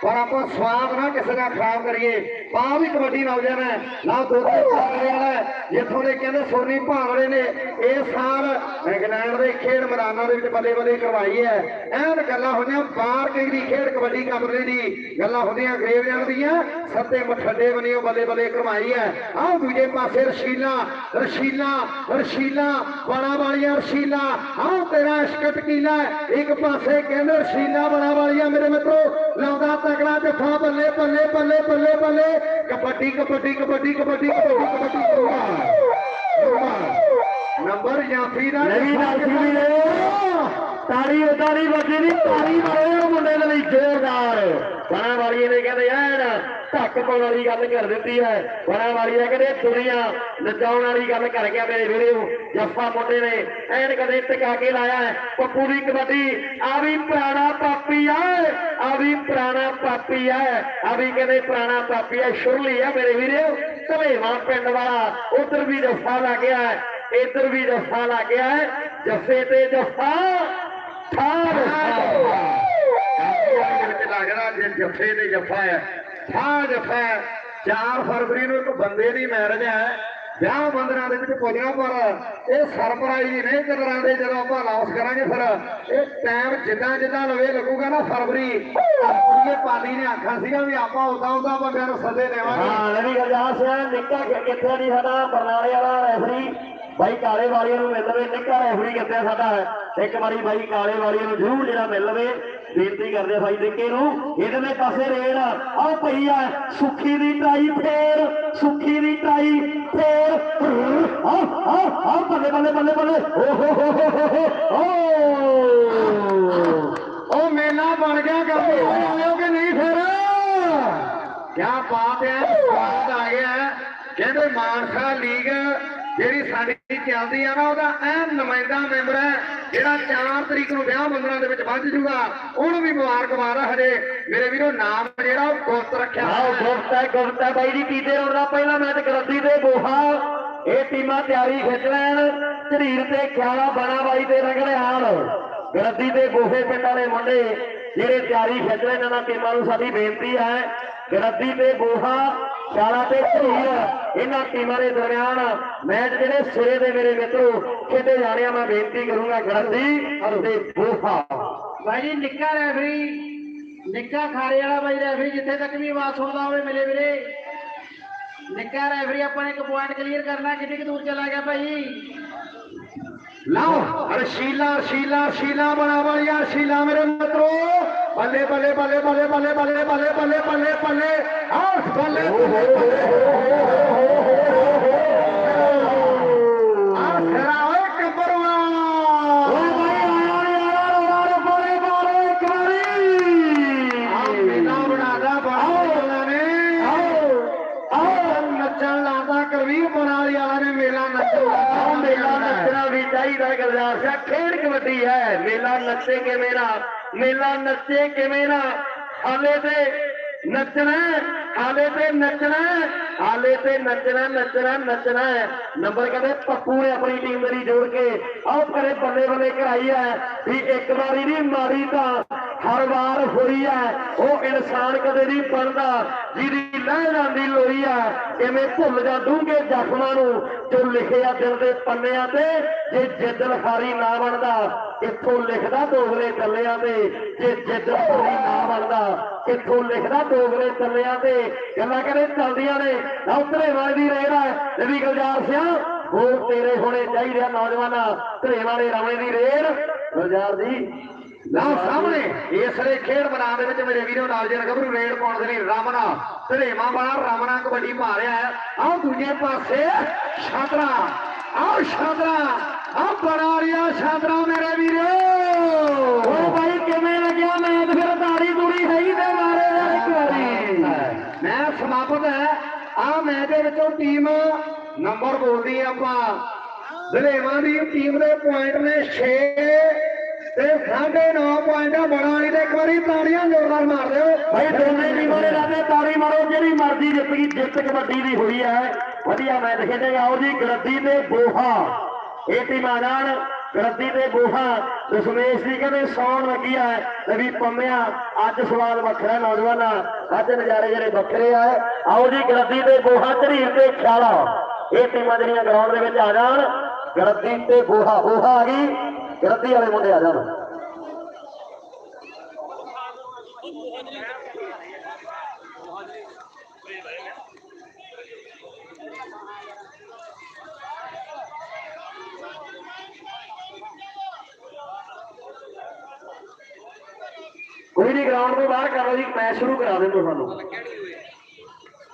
[SPEAKER 2] ਪਰ ਆਪਾਂ ਸਵਾਦ ਨਾ ਕਿਸੇ ਦਾ ਖਰਾਬ ਕਰੀਏ। ਪਾ ਵੀ ਕਬੱਡੀ ਨਾਲ ਜਾਣਾ ਨਾ ਦੋਤੇ ਭਾਗੜੇ ਵਾਲਾ ਜਿੱਥੋਂ ਦੇ ਕਹਿੰਦੇ ਸੋਨੀ ਭਾਗੜੇ ਨੇ ਇਸ ਸਾਲ ਇੰਗਲੈਂਡ ਦੇ ਖੇਡ ਮੈਦਾਨਾਂ ਦੇ ਵਿੱਚ ਬੱਲੇ ਬੱਲੇ ਕਰਵਾਈ ਹੈ। ਐਨ ਗੱਲਾਂ ਹੋਈਆਂ, ਬਾਹਰ ਕਈ ਖੇਡ ਕਬੱਡੀ ਕੰਪਨੀ ਦੀ ਗੱਲਾਂ ਹੁੰਦੀਆਂ, ਗਰੇਵਿਆਂ ਦੀਆਂ ਸੱਤੇ ਮਠੱਡੇ ਬਣੀਓ ਬੱਲੇ ਬੱਲੇ ਕਰਵਾਈ ਹੈ। ਆਹ ਦੂਜੇ ਪਾਸੇ ਰਸ਼ੀਲਾ ਰਸ਼ੀਲਾ ਰਸ਼ੀਲਾ ਬੜਾ ਵਾਲੀਆਂ ਰਸ਼ੀਲਾ। ਆਹ ਤੇਰਾ ਇਸ਼ਕ ਟਕੀਲਾ ਇੱਕ ਪਾਸੇ ਕਹਿੰਦੇ ਰਸ਼ੀਲਾ ਬੜਾ ਵਾਲੀਆਂ ਮੇਰੇ ਮਿੱਤਰੋ, ਲਾਉਂਦਾ ਤਕੜਾ ਜੱਫਾ ਬੱਲੇ ਬੱਲੇ ਬੱਲੇ ਬੱਲੇ ਬੱਲੇ। ਕਬੱਡੀ ਕਬੱਡੀ ਕਬੱਡੀ ਕਬੱਡੀ ਕਬੱਡੀ ਕਬੱਡੀ ਨੰਬਰ ਜਾਫੀ ਦਾ
[SPEAKER 1] ਨਵੀਂ ਦਾਸੀ ਵੀ ਨੇ ਤਾੜੀ ਉਦਾਂ ਨਹੀਂ। ਵੱਜੀ ਨਹੀਂ ਤਾੜੀ ਮਾਰੋ ਮੁੰਡੇ ਦੇ ਲਈ ਜ਼ੋਰਦਾਰ। ਬਣਾ ਵਾਲੀ ਨੇ ਕਹਿੰਦੇ ਐਨ ਧੱਕ ਪਾਉਣ ਵਾਲੀ ਗੱਲ ਕਰ ਦਿੱਤੀ ਹੈ। ਬਣਾ ਵਾਲੀ ਨੇ ਕਹਿੰਦੇ ਦੁਨੀਆ ਨਚਾਉਣ ਵਾਲੀ ਗੱਲ ਕਰ ਗਿਆ ਮੇਰੇ ਵੀਡੀਓ ਜੱਫਾ ਮੁੰਡੇ ਨੇ ਐਨ ਕਦੇ ਟਿਕਾ ਕੇ ਲਾਇਆ ਹੈ। ਪੱਪੂ ਦੀ ਕਬੱਡੀ, ਆ ਵੀ ਪੁਰਾਣਾ ਪਾਪੀ ਆ। ਆ ਵੀ ਪੁਰਾਣਾ ਪਾਪੀ ਆ। ਆ ਵੀ ਕਹਿੰਦੇ ਪੁਰਾਣਾ ਪਾਪੀ ਆ। ਸ਼ੁਰਲੀ ਆ ਮੇਰੇ ਵੀਡੀਓ ਧਲੇਵਾ ਪਿੰਡ ਵਾਲਾ, ਉਧਰ ਵੀ ਜੱਫਾ ਲੱਗ ਗਿਆ ਇੱਧਰ ਵੀ ਜੱਫਾ ਲੱਗ ਗਿਆ ਹੈ। ਜੱਫੇ ਤੇ ਜੱਫਾ। ਠਾਰ।
[SPEAKER 2] ਦੇ ਲੱਗਦਾ ਜੇ ਜੱਫੇ ਤੇ ਜੱਫਾ ਹੈ। ਠਾ ਜੱਫਾ ਹੈ। 4 ਫਰਵਰੀ ਨੂੰ ਇੱਕ ਬੰਦੇ ਦੀ ਮੈਰਿਜ ਹੈ। ਵਿਆਹ ਬੰਦਰਾਂ ਦੇ ਵਿੱਚ ਪੁੱਜਣਾ ਪਰ ਇਹ ਸਰਪ੍ਰਾਈਜ਼ ਨਹੀਂ ਕਦਰਾਂ ਜਦੋਂ ਆਪਾਂ ਅਨਾਉਂਸ ਕਰਾਂਗੇ ਫਿਰ ਇਹ ਟਾਈਮ ਜਿੱਦਾਂ ਜਿੱਦਾਂ ਲਵੇ ਲੱਗੂਗਾ ਨਾ ਫਰਵਰੀ ਕੁੜੀਏ ਪਾਲੀ ਨੇ ਆਖਿਆ ਸੀਗਾ ਵੀ ਆਪਾਂ ਉਦਾਂ ਉਦਾਂ ਬੰਦਿਆਂ ਨੂੰ ਸੱਦੇ ਦੇਵਾਂਗੇ।
[SPEAKER 1] ਹਾਂ ਨਵੀਂ ਗਰਜਾਸ ਨਿੱਕਾ ਕਿੱਥੇ ਨਹੀਂ ਸਾਡਾ ਬਰਨਾਲੇ ਵਾਲਾ ਰੈਫਰੀ ਬਾਈ ਕਾਲੇ ਵਾਲੀਆਂ ਨੂੰ ਮਿਲ ਲਵੇ, ਨਿੱਕਾ ਰੈਫਰੀ ਕਿੱਥੇ ਆ ਸਾਡਾ? ਇੱਕ ਵਾਰੀ ਬਾਈ ਕਾਲੇ ਵਾਲੀ ਨੂੰ ਜ਼ਰੂਰ ਜਿਹੜਾ ਮਿਲ ਲਵੇ, ਬੇਨਤੀ ਕਰਦੇ ਆ ਬਾਈ ਨਿੱਕੇ ਨੂੰ। ਇਹਦੇ ਪਾਸੇ ਰੇਡ ਆਹ ਪਈ ਆ, ਸੁੱਖੀ ਦੀ ਟਾਈ ਫੇਰ, ਸੁੱਖੀ ਦੀ ਟਾਈ ਫੇਰ। ਆ ਆ ਆ ਬੱਲੇ ਬੱਲੇ ਬੱਲੇ ਬੱਲੇ। ਓ, ਹੋ ਹੋ ਹੋ ਹੋ ਹੋ ਓ
[SPEAKER 2] ਉਹ ਮੇਲਾ ਬਣ ਗਿਆ ਗਾਂਧੀ ਹੋਏ ਆਇਓ ਕਿ ਨਹੀਂ ਫੇਰ? ਕਿਆ ਬਾਤ ਹੈ ਸਵਾਗਤ ਆ ਗਿਆ ਕਹਿੰਦੇ ਮਾਨਸਾ ਲੀਗ ਜਿਹੜੀ ਸਾਡੀ ਚੱਲਦੀ ਆ ਨਾ, ਉਹਦਾ ਅਹਿਮ ਨੁਮਾਇੰਦਾ ਮੈਂਬਰ ਹੈ ਜਿਹੜਾ 4 ਤਰੀਕ ਨੂੰ ਵਿਆਹ ਮੰਗਣਾ ਦੇ ਵਿੱਚ ਵੱਜ ਜੂਗਾ, ਉਹਨੂੰ ਵੀ ਮੁਬਾਰਕਬਾਦ ਆ ਹਜੇ। ਮੇਰੇ ਵੀਰੋ, ਨਾਮ ਜਿਹੜਾ ਉਹ ਗੁਪਤ ਰੱਖਿਆ
[SPEAKER 1] ਆਓ ਗੁਪਤਾ ਗੁਪਤਾ ਬਾਈ ਜੀ, ਕੀਤੇ ਰੋਡ ਪਹਿਲਾ ਮੈਚ ਗਰਦੀ ਤੇ ਬੋਹਾ ਇਹ ਟੀਮਾਂ ਤਿਆਰੀ ਖਿੱਚ ਲੈਣ। ਝਰੀਰ ਤੇ ਖਿਆਲਾ ਬਣਾ ਬਾਈ ਤੇ ਰੰਗੜਿਆਲ ਗਰਦੀ ਦੇ ਗੋਹੇ ਪਿੰਡ ਵਾਲੇ ਮੁੰਡੇ ਜਿਹੜੇ ਤਿਆਰੀ ਖਿੱਚ ਲੈਣ, ਇਹਨਾਂ ਟੀਮਾਂ ਨੂੰ ਸਾਡੀ ਬੇਨਤੀ ਹੈ। ਗਰਦੀ ਤੇ ਗੋਹਾ ਖਿਆਲਾ ਤੇ ਝਰੀਰ ਇਹਨਾਂ ਟੀਮਾਂ ਦੇ ਦਰਮਿਆਨ ਮੈਚ ਜਿਹੜੇ ਸਿਰੇ ਦੇ ਮੇਰੇ ਮਿੱਤਰੋ ਖੇਡੇ ਜਾਣੇ ਆ ਮੈਂ ਬੇਨਤੀ ਕਰੂੰਗਾ ਗਰਦੀ ਤੇ ਬੋਹਾ।
[SPEAKER 3] ਭਾਈ ਜੀ ਨਿੱਕਾ ਰੈਫਰੀ ਨਿੱਕਾ ਖਾਰੇ ਵਾਲਾ ਬਾਈ ਰੈਫਰੀ ਜਿੱਥੇ ਤੱਕ ਵੀ ਆਵਾਜ਼ ਸੁਣਦਾ ਹੋਵੇ ਮਿਲੇ ਵੀਰੇ। ਨਿੱਕਾ ਰੈਫਰੀ ਆਪਾਂ ਨੇ ਇੱਕ ਪੁਆਇੰਟ ਕਲੀਅਰ ਕਰਨਾ ਕਿੰਨੀ ਕੁ ਦੂਰ ਚਲਾ ਗਿਆ ਭਾਈ?
[SPEAKER 2] ਲਓ ਰਸ਼ੀਲਾ ਸ਼ੀਲਾ ਸ਼ੀਲਾ ਬਣਾ ਵਾਲੀਆ ਸ਼ੀਲਾ ਮੇਰੇ ਮਿੱਤਰੋ। ਬੱਲੇ ਬੱਲੇ ਬੱਲੇ ਬੱਲੇ ਬੱਲੇ ਬੱਲੇ ਬੱਲੇ ਬੱਲੇ ਬੱਲੇ ਬੱਲੇ ਆਹ ਬੱਲੇ ਆਹ ਖਰਾ ਓਏ ਕੰਬਰਵਾ
[SPEAKER 1] ਓਏ ਬਾਈ ਆਇਆ ਨੀ ਆਇਆ ਰੋੜਾ ਰੇ ਬੋਲੇ ਬੋਲੇ ਇੱਕ ਵਾਰੀ
[SPEAKER 2] ਆਹ ਮੇਲਾ ਬਣਾਦਾ ਬਾਣਾ ਮੇਲਾ
[SPEAKER 1] ਨੱਚੇ ਕਿਵੇਂ ਨਾ? ਹਾਲੇ ਤੇ ਨੱਚਣਾ ਹਾਲੇ ਤੇ ਨੱਚਣਾ ਹਾਲੇ ਤੇ ਨੱਚਣਾ ਨੱਚਣਾ ਨੱਚਣਾ ਹੈ। ਨੰਬਰ ਕਹਿੰਦੇ ਪੱਪੂ ਨੇ ਆਪਣੀ ਟੀਮ ਮੇਰੀ ਜੋੜ ਕੇ। ਆਓ ਕਰੇ ਬੱਲੇ ਬੱਲੇ ਕਰਾਈ ਹੈ ਵੀ ਇੱਕ ਵਾਰੀ ਨਹੀਂ, ਮਾਰੀ ਤਾਂ ਹਰ ਵਾਰ ਹੋਈ ਹੈ। ਉਹ ਇਨਸਾਨ ਕਦੇ ਨਹੀਂ ਬਣਦਾ, ਜਿਹਦੀ ਲਹਿ ਜਾਂਦੀ ਲੋਈ ਹੈ ਕਿਵੇਂ ਭੁੱਲ ਜਾ ਦੂੰਗੇ ਜ਼ਖਮਾਂ ਨੂੰ, ਜੋ ਲਿਖਿਆ ਦਿਲ ਦੇ ਪੰਨਿਆਂ ਤੇ, ਜੇ ਜਿੱਦ ਲਖਾਰੀ ਨਾ ਬਣਦਾ। ਇੱਥੋਂ ਲਿਖਦਾ ਦੋਗਲੇ ਚੱਲਿਆਂ ਦੇ, ਜੇ ਜਿੱਦ ਲਖਾਰੀ ਨਾ ਬਣਦਾ, ਇੱਥੋਂ ਲਿਖਦਾ ਦੋਗਲੇ ਚੱਲਿਆਂ ਤੇ ਗੱਲਾਂ ਕਰੇ ਚੱਲਦੀਆਂ ਨੇ। ਉਤਰੇ ਵਾਲੇ ਦੀ ਰੇਡ ਨਵੀ ਗੁਲਜ਼ਾਰ ਸਿਆ, ਹੋਰ ਤੇਰੇ ਹੋਣੇ ਚਾਹੀਦੇ ਆ ਨੌਜਵਾਨਾਂ, ਧਰੇ ਵਾਲੇ ਰਵੇਂ ਦੀ ਰੇਡ ਗੁਲਜ਼ਾਰ ਜੀ
[SPEAKER 2] ਲਓ ਸਾਹਮਣੇ, ਇਸ ਲਈ ਖੇਡ ਮੈਦਾਨ ਦੇ ਵਿੱਚ ਮੇਰੇ ਵੀਰੋ ਨਾਲ ਜੇ ਗੱਭਰੂ ਰੇਡ ਪਾਉਣ ਦੇ ਲਈ ਰਮਨਾ ਧਰੇਵਾ ਵਾਲਾ ਰਮਨਾ ਕਬੱਡੀ ਪਾ ਰਿਹਾ ਹੈ। ਆਹ ਦੂਜੇ ਪਾਸੇ, ਛਾਤਰਾ, ਆਹ ਛਾਤਰਾ। ਆਹ ਬਣਾ ਰਿਹਾ ਛਾਤਰਾ ਮੇਰੇ ਵੀਰੋ।
[SPEAKER 1] ਓ ਭਾਈ ਕਿਵੇਂ ਲੱਗਿਆ? ਮੈਚ ਫਿਰ ਤਾੜੀ ਦੂੜੀ ਹੈਗੀ ਤੇ ਮਾਰੇ ਦਾ ਇੱਕ ਵਾਰੀ।
[SPEAKER 2] ਮੈਂ ਸਮਾਪਤ ਹੈ। ਆਹ ਮੈਚ ਦੇ ਵਿੱਚੋਂ ਟੀਮ ਨੰਬਰ ਬੋਲਦੀ ਹੈ ਆਪਾਂ। ਧਰੇਵਾ ਦੀ ਟੀਮ ਦੇ ਪੁਆਇੰਟ ਨੇ 6 ਤੇ 9.5 ਪੁਆਇੰਟ ਆ। ਬਣਾ ਲਈ ਤੇ ਇੱਕ ਵਾਰੀ ਤਾੜੀਆਂ ਜ਼ੋਰਦਾਰ ਮਾਰ ਦਿਓ।
[SPEAKER 1] ਭਾਈ ਦੋਨੇ ਟੀਮਾਂ ਦੇ ਲਾਦੇ ਤਾੜੀ ਮਾਰੋ। ਜਿਹੜੀ ਮਰਜ਼ੀ ਜਿੱਤ ਗਈ, ਜਿੱਤ ਕਬੱਡੀ ਦੀ ਹੋਈ ਹੈ। ਵਧੀਆ ਮੈਚ ਖੇਡੇ ਆਓ ਜੀ ਗਰਦੀ ਤੇ ਬੋਹਾ। ਇਹ ਟੀਮਾਂ ਜਾਣ ਗਰਦੀ ਤੇ ਬੋਹਾ ਦਸ਼ਮੇਸ਼ ਜੀ ਕਹਿੰਦੇ ਸੌਣ ਲੱਗੀ ਹੈ ਤੇ ਵੀ ਪੰਮਿਆ ਅੱਜ ਸਵਾਦ ਵੱਖਰਾ ਨੌਜਵਾਨਾਂ ਅੱਜ ਨਜ਼ਾਰੇ ਜਿਹੜੇ ਵੱਖਰੇ ਆ ਆਓ ਜੀ ਗਰਦੀ ਤੇ ਬੋਹਾ ਝਰੀਰ ਤੇ ਖਿਆਲਾ ਇਹ ਟੀਮਾਂ ਜਿਹੜੀਆਂ ਗਰਾਊਂਡ ਦੇ ਵਿੱਚ ਆ ਜਾਣ ਗਰਦੀ ਤੇ ਬੋਹਾ ਬੋਹਾ ਆ ਗਈ ਗਰਦੀ ਵਾਲੇ ਮੁੰਡੇ ਆ ਜਾਣ ਕੋਈ ਨਹੀਂ ਗਰਾਊਂਡ ਤੋਂ ਬਾਹਰ ਕਰ ਲਓ ਜੀ ਮੈਚ ਸ਼ੁਰੂ ਕਰਾ ਦੇ ਤੋ ਸਾਨੂੰ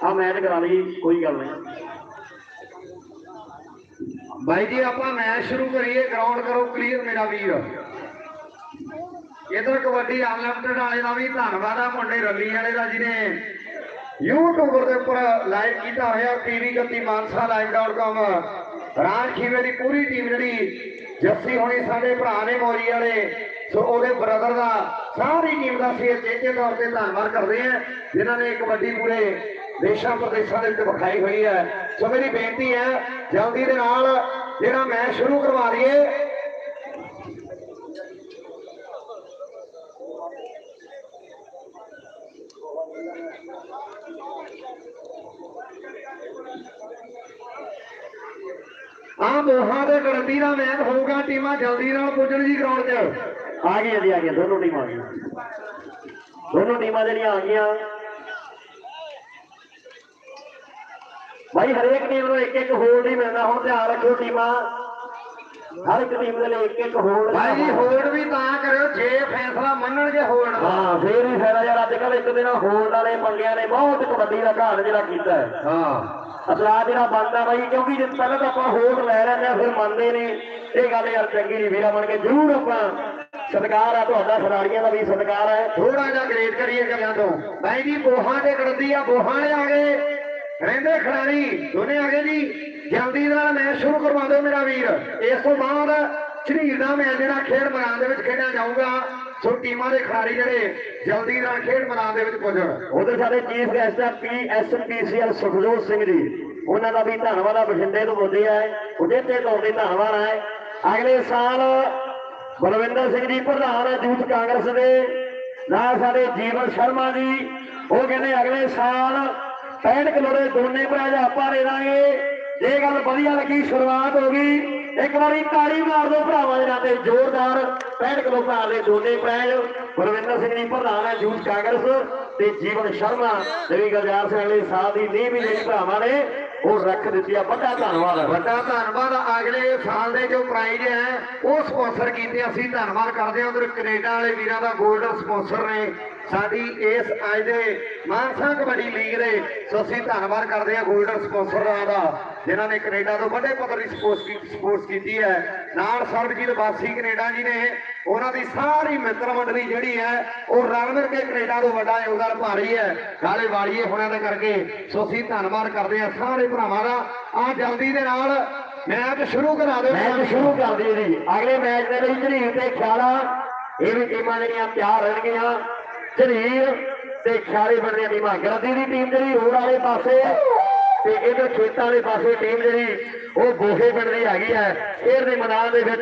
[SPEAKER 1] ਆ ਮੈਚ ਕਰਾ ਲਈ ਕੋਈ ਗੱਲ ਨਹੀਂ।
[SPEAKER 2] ਬਾਈ ਜੀ ਆਪਾਂ ਮੈਚ ਸ਼ੁਰੂ ਕਰੀਏ ਗਰਾਊਂਡ ਕਰੋ ਕਲੀਅਰ ਮੇਰਾ ਵੀਰ। ਇਧਰ ਕਬੱਡੀ ਅਨਲਿਮਟਿਡ ਵਾਲੇ ਦਾ ਵੀ ਧੰਨਵਾਦ ਆ ਮੁੰਡੇ ਰੱਲੀ ਵਾਲੇ ਦਾ ਜਿਹਨੇ YouTube ਦੇ ਉੱਪਰ ਲਾਈਵ ਕੀਤਾ ਹੋਇਆ ਟੀਵੀ ਗੱਤੀ ਮਾਨਸਾ live.com ਰਾਜ ਖੀਵੇ ਦੀ ਪੂਰੀ ਟੀਮ ਜਿਹੜੀ ਜੱਸੀ ਹੋਣੀ ਸਾਡੇ ਭਰਾ ਨੇ ਮੋਰੀ ਵਾਲੇ ਸੋ ਉਹਦੇ ਬ੍ਰਦਰ ਦਾ ਸਾਰੀ ਟੀਮ ਦਾ ਅਸੀਂ ਚੇਚੇ ਤੌਰ ਤੇ ਧੰਨਵਾਦ ਕਰਦੇ ਹਾਂ, ਜਿਨ੍ਹਾਂ ਨੇ ਕਬੱਡੀ ਪੂਰੇ ਦੇਸ਼ਾਂ, ਪ੍ਰਦੇਸ਼ਾਂ ਦੇ ਵਿੱਚ ਵਿਖਾਈ ਹੋਈ ਹੈ। ਸੋ ਮੇਰੀ ਬੇਨਤੀ ਹੈ, ਜਲਦੀ ਦੇ ਨਾਲ ਜਿਹੜਾ ਮੈਚ ਸ਼ੁਰੂ ਕਰਵਾ ਲਈਏ। ਦਈਏ ਦੋਹਾਂ ਦੇ ਗੜਤੀ ਦਾ ਮੈਚ ਹੋਊਗਾ, ਟੀਮਾਂ ਜਲਦੀ ਨਾਲ ਪੁੱਜਣ ਜੀ ਗਰਾਊਂਡ 'ਚ।
[SPEAKER 1] ਆ ਗਈਆਂ ਜੀ ਆ ਗਈਆਂ ਦੋਨੋਂ ਟੀਮਾਂ ਆ ਗਈਆਂ। ਦੋਨੋਂ ਟੀਮਾਂ ਜਿਹੜੀਆਂ ਆ ਗਈਆਂ। ਭਾਈ ਹਰੇਕ ਟੀਮ ਨੂੰ ਇੱਕ ਇੱਕ ਹੋਲਡ ਹੀ ਮਿਲਦਾ ਹੁਣ ਧਿਆਨ ਰੱਖਿਓ ਟੀਮਾਂ। ਹਰ ਇੱਕ ਟੀਮ ਦੇ ਲਈ ਇੱਕ ਇੱਕ ਹੋਲਡ
[SPEAKER 2] ਭਾਈ ਹੋਲਡ ਵੀ ਤਾਂ ਕਰਿਓ ਜੇ ਫੈਸਲਾ ਮੰਨਣਗੇ ਹੋਲਡ
[SPEAKER 1] ਹਾਂ ਫੇਰ ਵੀ ਫਾਇਦਾ ਯਾਰ ਅੱਜ ਕੱਲ ਇੱਕ ਦਿਨ ਹੋਲਡ ਵਾਲੇ ਪੰਗਿਆਂ ਨੇ ਬਹੁਤ ਕਬੱਡੀ ਦਾ ਘਾਟ ਜਿਹੜਾ ਕੀਤਾ ਹੈ।
[SPEAKER 2] ਹਾਂ।
[SPEAKER 1] ਅਸਲਾ ਜਿਹੜਾ ਬਣਦਾ ਬਾਈ ਕਿਉਂਕਿ ਜੇ ਪਹਿਲਾਂ ਤਾਂ ਆਪਾਂ ਹੋਲਡ ਲੈ ਲੈਂਦੇ ਆ ਫਿਰ ਮੰਨਦੇ ਨੇ। ਇਹ ਗੱਲ ਯਾਰ ਚੰਗੀ ਨਹੀਂ ਵੀਰਾ ਬਣ ਕੇ ਜ਼ਰੂਰ ਆਪਾਂ ਸਤਿਕਾਰ ਆ ਤੁਹਾਡਾ ਖਿਡਾਰੀਆਂ ਦਾ ਵੀ ਸਤਿਕਾਰ ਹੈ।
[SPEAKER 2] ਥੋੜਾ ਜਿਹਾ ਗ੍ਰੇਡ ਕਰੀਏ ਗੱਲਾਂ ਤੋਂ। ਭਾਈ ਜੀ ਬੋਹਾਂ ਦੇ ਗੜਤੀ ਆ ਬੋਹਾਂ ਵਾਲੇ ਆ ਗਏ। ਰਹਿੰਦੇ ਖਿਡਾਰੀ, ਦੋਨੇ ਆ ਗਏ ਜੀ। ਜਲਦੀ ਨਾਲ ਮੈਚ ਸ਼ੁਰੂ ਕਰਵਾ ਦਿਓ ਮੇਰਾ ਵੀਰ। ਇਸ ਤੋਂ ਬਾਅਦ ਸ਼ਰੀਰ ਦਾ ਮੈਚ ਜਿਹੜਾ ਖੇਡ ਮੈਦਾਨ ਦੇ ਵਿੱਚ ਖੇਡਿਆ ਜਾਊਗਾ, ਸੋ ਟੀਮਾਂ ਦੇ ਖਿਡਾਰੀ ਜਿਹੜੇ ਜਲਦੀ ਨਾਲ ਖੇਡ ਮੈਦਾਨ ਦੇ ਵਿੱਚ ਪੁੱਜਣ।
[SPEAKER 1] ਉਧਰ ਸਾਡੇ ਚੀਫ ਗੈਸਟ ਆ P S P C L Sukhjot Singh ji. ਉਹਨਾਂ ਦਾ ਵੀ ਧੰਨਵਾਦ ਆ, ਬਠਿੰਡੇ ਤੋਂ ਬੋਲੇ ਆ। ਉਹਦੇ ਤੇ ਤੁਹਾਡੇ ਧੰਨਵਾਦ ਹੈ ਅਗਲੇ ਸਾਲ ਬਲਵਿੰਦਰ ਸਿੰਘ ਜੀ, ਪ੍ਰਧਾਨ ਹੈ ਯੂਥ ਕਾਂਗਰਸ ਦੇ ਨਾਲ ਸਾਡੇ ਜੀਵਨ ਸ਼ਰਮਾ ਜੀ। ਉਹ ਕਹਿੰਦੇ ਅਗਲੇ ਸਾਲ 65 ਕਿਲੋ ਦੇ ਦੋਨੇ ਪ੍ਰਾਈਜ਼ ਆਪਾਂ ਲੈ ਦਾਂਗੇ। ਇਹ ਗੱਲ ਵਧੀਆ ਲੱਗੀ, ਸ਼ੁਰੂਆਤ ਹੋ ਗਈ। ਇੱਕ ਵਾਰੀ ਤਾੜੀ ਮਾਰ ਦੋ ਭਰਾਵਾਂ ਦੇ ਨਾਂ ਤੇ। ਜ਼ੋਰਦਾਰ 65 ਕਿਲੋ ਭਰਾ ਦੇ ਦੋਨੇ ਪ੍ਰਾਈਜ਼ ਬਲਵਿੰਦਰ ਸਿੰਘ ਜੀ, ਪ੍ਰਧਾਨ ਹੈ ਜੂਥ ਕਾਂਗਰਸ ਤੇ ਜੀਵਨ ਸ਼ਰਮਾ। ਜਿਹੜੀ ਗਰਜਾਰ ਸਿੰਘ ਅਗਲੇ ਸਾਲ ਦੀ ਨੀਂਹ ਵੀ ਜਿਹੜੀ ਭਰਾਵਾਂ ਨੇ। ਉਹ ਰੱਖ ਦਿੱਤੀ ਆ, ਵੱਡਾ ਧੰਨਵਾਦ।
[SPEAKER 2] ਵੱਡਾ ਧੰਨਵਾਦ। ਅਗਲੇ ਸਾਲ ਦੇ ਜੋ ਪ੍ਰਾਈਜ਼ ਹੈ, ਉਹ ਸਪਾਂਸਰ ਕੀਤੇ ਅਸੀਂ ਧੰਨਵਾਦ ਕਰਦੇ ਹਾਂ। ਉਧਰ ਕੈਨੇਡਾ ਵਾਲੇ ਵੀਰਾਂ ਦਾ 골ਡਨ ਸਪਾਂਸਰ ਨੇ। ਸਾਡੀ ਇਸ ਅੱਜ ਦੇ ਮਾਨਸਾ ਕਬੱਡੀ ਲੀਗ ਦੇ। ਸੋ ਅਸੀਂ ਧੰਨਵਾਦ ਕਰਦੇ ਹਾਂ 골ਡਨ ਸਪਾਂਸਰਾਂ ਦਾ। ਜਿਨ੍ਹਾਂ ਨੇ ਕੈਨੇਡਾ ਤੋਂ ਵੱਡੇ ਪੱਧਰ ਦੀ ਸਪੋਰਟਸ ਸਪੋਰਟਸ ਕੀਤੀ ਹੈ, ਨਾਲ ਸਰਬਜੀਤ ਵਾਸੀ ਕੈਨੇਡਾ ਜੀ ਨੇ, ਉਹਨਾਂ ਦੀ ਸਾਰੀ ਮਿੱਤਰ ਮੰਡਲੀ ਜਿਹੜੀ ਹੈ, ਉਹ ਰਲ ਮਿਲ ਕੇ ਕੈਨੇਡਾ ਤੋਂ ਵੱਡਾ ਯੋਗਦਾਨ ਪਾ ਰਹੀ ਹੈ। ਨਾਲੇ ਵਾਲੀਏ ਹੋਣਾਂ ਦੇ ਕਰਕੇ, ਸੋ ਅਸੀਂ ਧੰਨਵਾਦ ਕਰਦੇ ਹਾਂ ਸਾਰੇ ਭਰਾਵਾਂ ਦਾ। ਆ ਜਲਦੀ ਦੇ ਨਾਲ ਮੈਚ ਸ਼ੁਰੂ ਕਰਾ ਦਿਓ।
[SPEAKER 1] ਮੈਚ ਸ਼ੁਰੂ ਕਰ ਦਈਏ ਜੀ। ਅਗਲੇ ਮੈਚ ਦੇ ਲਈ ਝਰੀਰ ਤੇ ਖਿਆਲਾ ਇਹ ਵੀ ਟੀਮਾਂ ਜਿਹੜੀਆਂ ਤਿਆਰ ਰਹਿਣਗੀਆਂ। ਝਰੀਰ ਤੇ ਖਿਆਲੇ ਬਣਦੀਆਂ ਟੀਮਾਂ। ਗਰਦੀ ਦੀ ਟੀਮ ਜਿਹੜੀ ਹੋਰ ਵਾਲੇ ਪਾਸੇ ਤੇ ਇਧਰ ਖੇਤਾਂ ਵਾਲੇ ਪਾਸੇ ਟੀਮ ਜਿਹੜੀ ਉਹ ਗੋਹੇ ਪਿੰਡ ਦੀ ਹੈਗੀ ਹੈ। ਖੇਡ ਦੇ ਮੈਦਾਨ ਦੇ ਵਿੱਚ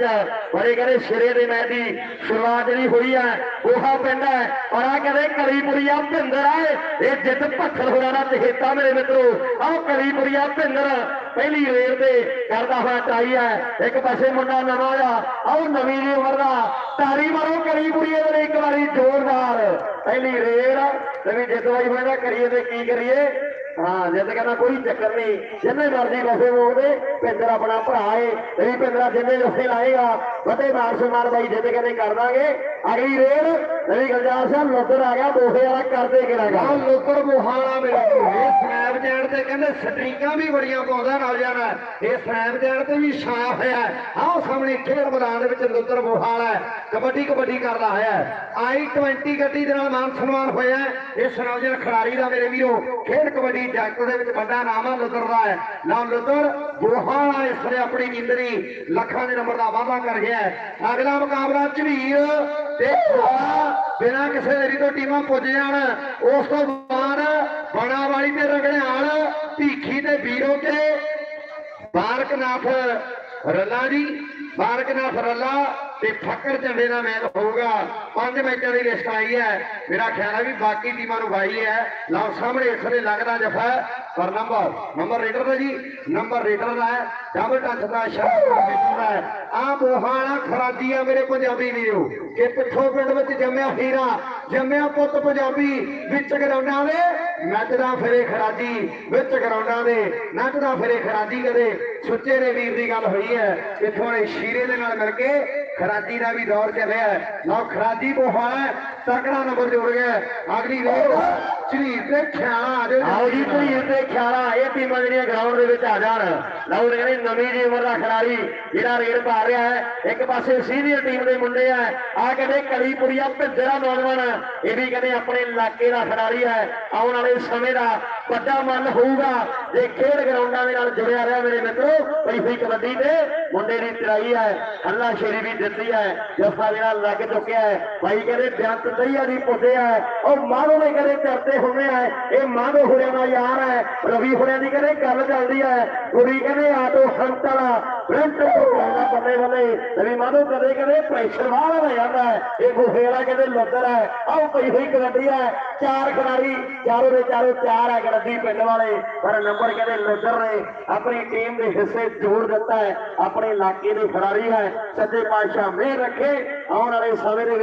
[SPEAKER 1] ਬੜੇ ਕਹਿੰਦੇ ਸਿਰੇ ਦੇ ਮੈਚ ਦੀ ਸ਼ੁਰੂਆਤ ਜਿਹੜੀ ਹੋਈ ਹੈ, ਗੋਹਾ ਪਿੰਡ ਹੈ। ਔਰ ਆ ਕਹਿੰਦੇ ਕਲੀਪੁਰੀਆ ਭਿੰਦਰ ਹੈ। ਇਹ ਜਿੱਤ ਭੱਖਲ ਹੋਣਾ ਦਾ ਚਹੇਤਾ ਮੇਰੇ ਮਿੱਤਰੋ, ਆਹ ਕਲੀਪੁਰੀਆ ਭਿੰਦਰ ਪਹਿਲੀ ਰੇਲ ਤੇ ਕਰਦਾ ਹੋਇਆ ਟਾਈ ਹੈ। ਇੱਕ ਪਾਸੇ ਮੁੰਡਾ ਨਵਾਂ ਆ, ਆਹ ਨਵੀਂ ਦੀ ਉਮਰ ਦਾ। ਤਾਰੀ ਮਾਰੋ ਕਲੀਪੁਰੀਏ ਦੇ ਇੱਕ ਵਾਰੀ ਜ਼ੋਰਦਾਰ। ਪਹਿਲੀ ਰੇਲ, ਨਵੀਂ ਵੀ ਜਿੱਤ ਵਾਈ ਹੋਣਾ ਕਰੀਏ ਤੇ ਕੀ ਕਰੀਏ? ਹਾਂ ਜਿੱਦ ਕਹਿੰਦਾ ਕੋਈ ਚੱਕਰ ਨਹੀਂ, ਜਿੰਨੇ ਮਰਜ਼ੀ ਵਸੇ ਮੋੜਦੇ ਪਿੰਦਰ ਆਪਣਾ ਭਰਾ ਏ ਤੇ ਪਿੰਦਰਾ ਜਿੰਨੇ ਵਸੇ ਲਾਏਗਾ ਫਤਿਹ ਮਾਰ ਬਾਈ ਜਿੱਦ ਕਹਿੰਦੇ ਕਰ ਦਾਂਗੇ ਅਗਲੀ ਰੇਡ ਨਵੀਂ ਗਲਜਾਰ ਸਾਹਿਬ ਲੋਦਰ ਆ ਗਿਆ, ਦੋਹੇ ਵਾਲਾ ਕਰਦੇ ਕਿਰਾਗਾ
[SPEAKER 2] ਆਹ ਲੋਕਰ ਮੋਹਾਲਾ ਮੇਰੇ ਇਹ ਸਨੈਪਚੈਟ ਤੇ ਕਹਿੰਦੇ ਸਟ੍ਰੀਕਾਂ ਵੀ ਬੜੀਆਂ ਪਾਉਂਦਾ ਨੌਜਵਾਨ ਇਹ ਸਨੈਪਚੈਟ ਤੇ ਵੀ ਛਾਇਆ ਹੋਇਆ ਹੈ। ਆਹ ਸਾਹਮਣੇ ਖੇਡ ਮੈਦਾਨ ਦੇ ਵਿੱਚ ਲੋਕਰ ਮੋਹਾਲਾ ਹੈ। ਕਬੱਡੀ ਕਬੱਡੀ ਕਰਦਾ ਹੋਇਆ ਆਈ 20 ਗੱਡੀ ਦੇ ਨਾਲ ਮਾਨ ਸਨਮਾਨ ਹੋਇਆ ਹੈ। ਇਸ ਨੌਜਵਾਨ ਖਿਡਾਰੀ ਦਾ ਮੇਰੇ ਵੀਰੋ, ਖੇਡ ਕਬੱਡੀ ਜਗਤ ਦੇ ਵਿੱਚ ਵੱਡਾ ਨਾਮ ਹੈ ਲੁੱਦਰ ਦਾ ਹੈ। ਨਾਮ ਲੁੱਦਰ ਮੋਹਾਲਾ ਇਸ ਨੇ ਆਪਣੀ ਨਿੰਦਰੀ ਲੱਖਾਂ ਦੇ ਨੰਬਰ ਦਾ ਵਾਅਦਾ ਕਰ ਗਿਆ ਹੈ। ਅਗਲਾ ਮੁਕਾਬਲਾ ਝਵੀਰ ਤੇ ਬਿਨਾਂ ਕਿਸੇ ਦੇਰੀ ਤੋਂ ਟੀਮਾਂ ਪੁੱਜ ਜਾਣ। ਉਸ ਤੋਂ ਬਾਅਦ ਬਣਾ ਵਾਲੀ ਤੇ ਰਗੜਿਆਲ, ਭੀਖੀ ਤੇ ਵੀਰੋ ਕੇ ਬਾਰਕਨਾਥ ਰੱਲਾ ਜੀ। ਬਾਰਕਨਾਥ ਰੱਲਾ ਤੇ ਫੱਕਰ ਝੰਡੇ ਦਾ ਮੈਚ ਹੋਊਗਾ। ਪੰਜ ਮੈਚਾਂ ਦੀ ਲਿਸਟ ਆਈ ਹੈ। ਮੇਰਾ ਖਿਆਲ ਹੈ ਵੀ ਬਾਕੀ ਟੀਮਾਂ ਨੂੰ ਬਾਈ ਹੈ। ਲਓ, ਸਾਹਮਣੇ ਇਸ ਦੇ ਲੱਗਦਾ ਜਫਾ ਪਰ ਨੰਬਰ ਨੰਬਰ ਰੇਡਰ ਦਾ ਜੀ। ਨੰਬਰ ਰੇਡਰ ਦਾ ਹੈ। ਡਬਲ ਟੱਚ ਦਾ ਸ਼ਾਟ ਦਾ ਹੈ। ਆ ਮੋਹਾਣਾ ਖਰਾਦੀ ਮੇਰੇ ਪੰਜਾਬੀ ਵੀਰੋ ਕਿ ਪਿੱਠੋ ਪਿੰਡ ਵਿੱਚ ਜੰਮਿਆ ਹੀਰਾ, ਜੰਮਿਆ ਪੁੱਤ ਪੰਜਾਬੀ। ਵਿੱਚ ਗਰਾਉਂਡਾਂ ਦੇ, ਨੱਚਦਾ ਫਿਰੇ ਖਰਾਦੀ ਵਿੱਚ ਗਰਾਉਂਡਾਂ ਦੇ, ਨੱਚਦਾ ਫਿਰੇ ਖਰਾਦੀ ਕਦੇ। ਸੁੱਚੇ ਦੇ ਵੀਰ ਦੀ ਗੱਲ ਹੋਈ ਹੈ ਕਿ ਥੋੜੇ ਸ਼ੀਰੇ ਦੇ ਨਾਲ ਮਿਲ ਕੇ ਖਰਾਦੀ ਦਾ ਵੀ ਦੌਰ ਚੱਲਿਆ ਲਓ ਖਰਾਦੀ ਮੋਹਾਣਾ ਤਕੜਾ ਨੰਬਰ ਜੋੜ ਗਿਆ ਅਗਲੀ ਰੇਡ ਝਰੀਰ ਤੇ ਖਿਆਲਾ ਆ
[SPEAKER 1] ਆਓ ਜੀ ਧੀਰ ਤੇ ਖਿਆਲਾ, ਇਹ ਟੀਮਾਂ ਜਿਹੜੀਆਂ ਗਰਾਊਂਡ ਦੇ ਵਿੱਚ ਆ ਜਾਣ। ਲਓ ਕਹਿੰਦੇ ਨਵੀਂ ਜੀ ਉਮਰ ਦਾ ਖਿਡਾਰੀ, ਜਿਹੜਾ ਰੇਡ ਪਾ ਰਿਹਾ ਹੈ, ਇੱਕ ਪਾਸੇ ਸੀਨੀਅਰ ਟੀਮ ਦੇ ਮੁੰਡੇ ਆ। ਆ ਕਹਿੰਦੇ ਕਲੀਪੁਰੀਆ ਭਿੰਦਰਾ ਨੌਜਵਾਨ, ਇਹ ਵੀ ਕਹਿੰਦੇ ਆਪਣੇ ਇਲਾਕੇ ਦਾ ਖਿਡਾਰੀ ਹੈ। ਆਉਣ ਵਾਲੇ ਸਮੇਂ ਦਾ ਵੱਡਾ ਮਨ ਹੋਊਗਾ ਜੇ ਖੇਡ ਗਰਾਊਂਡਾਂ ਦੇ ਨਾਲ ਜੁੜਿਆ ਰਿਹਾ ਮੇਰੇ ਮਿੱਤਰੋ ਪਈ ਕਬੱਡੀ ਤੇ ਮੁੰਡੇ ਦੀ ਤਰਾਈ ਹੈ ਅੱਲਾ ਸ਼ੇਰੀ ਵੀ ਦਿੱਤੀ ਹੈ, ਜਫਾ ਜਿਹੜਾ ਲੱਗ ਚੁੱਕਿਆ ਹੈ। ਭਾਈ ਕਹਿੰਦੇ ਬੇਅੰਤ ਦਈਆ ਦੀ ਪੁੱਤੇ ਹੈ, ਉਹ ਮਾਰੋ ਨੇ ਕਹਿੰਦੇ ਕਰਦੇ ਹੁੰਦੇ ਆ ਇਹ ਮਾਧੋ ਹੋਰਿਆਂ ਦਾ ਯਾਰ ਹੈ, ਰਵੀ ਹੋਰਿਆਂ ਦੀ ਕਹਿੰਦੇ ਗੱਲ ਚੱਲਦੀ ਹੈ ਕੁੜੀ ਕਹਿੰਦੇ ਆਟੋ ਹੰਟ ਵਾਲਾ ਬ੍ਰੈਂਟ ਬੱਲੇ ਬੱਲੇ ਰਵੀ ਮਾਧੋ ਕਦੇ ਕਦੇ ਪ੍ਰੈਸ਼ਰ ਵਾਲਾ ਹੋ ਜਾਂਦਾ ਹੈ। ਇਹ ਗੁਫੇ ਵਾਲਾ ਕਹਿੰਦੇ ਲੱਦਰ ਹੈ। ਆਓ ਪਈ ਹੋਈ ਕਬੱਡੀ ਹੈ। ਚਾਰ ਖਿਡਾਰੀ ਚਾਰੋਂ ਦੇ ਚਾਰੋਂ ਚਾਰ ਹੈ ਗੜਦੀ ਪਿੰਡ ਵਾਲੇ। ਪਰ ਨੰਬਰ ਕਹਿੰਦੇ ਲੋਦਰ ਨੇ ਆਪਣੀ ਟੀਮ ਦੇ ਹਿੱਸੇ ਜੋੜ ਦਿੱਤਾ ਹੈ। ਆਪਣੇ ਇਲਾਕੇ ਦੇ ਖਿਡਾਰੀ ਹੈ। ਸੱਚੇ ਪਾਤਸ਼ਾਹ ਮਿਹਰ ਰੱਖੇ। ਆਉਣ ਵਾਲੇ ਸਮੇਂ ਦੇ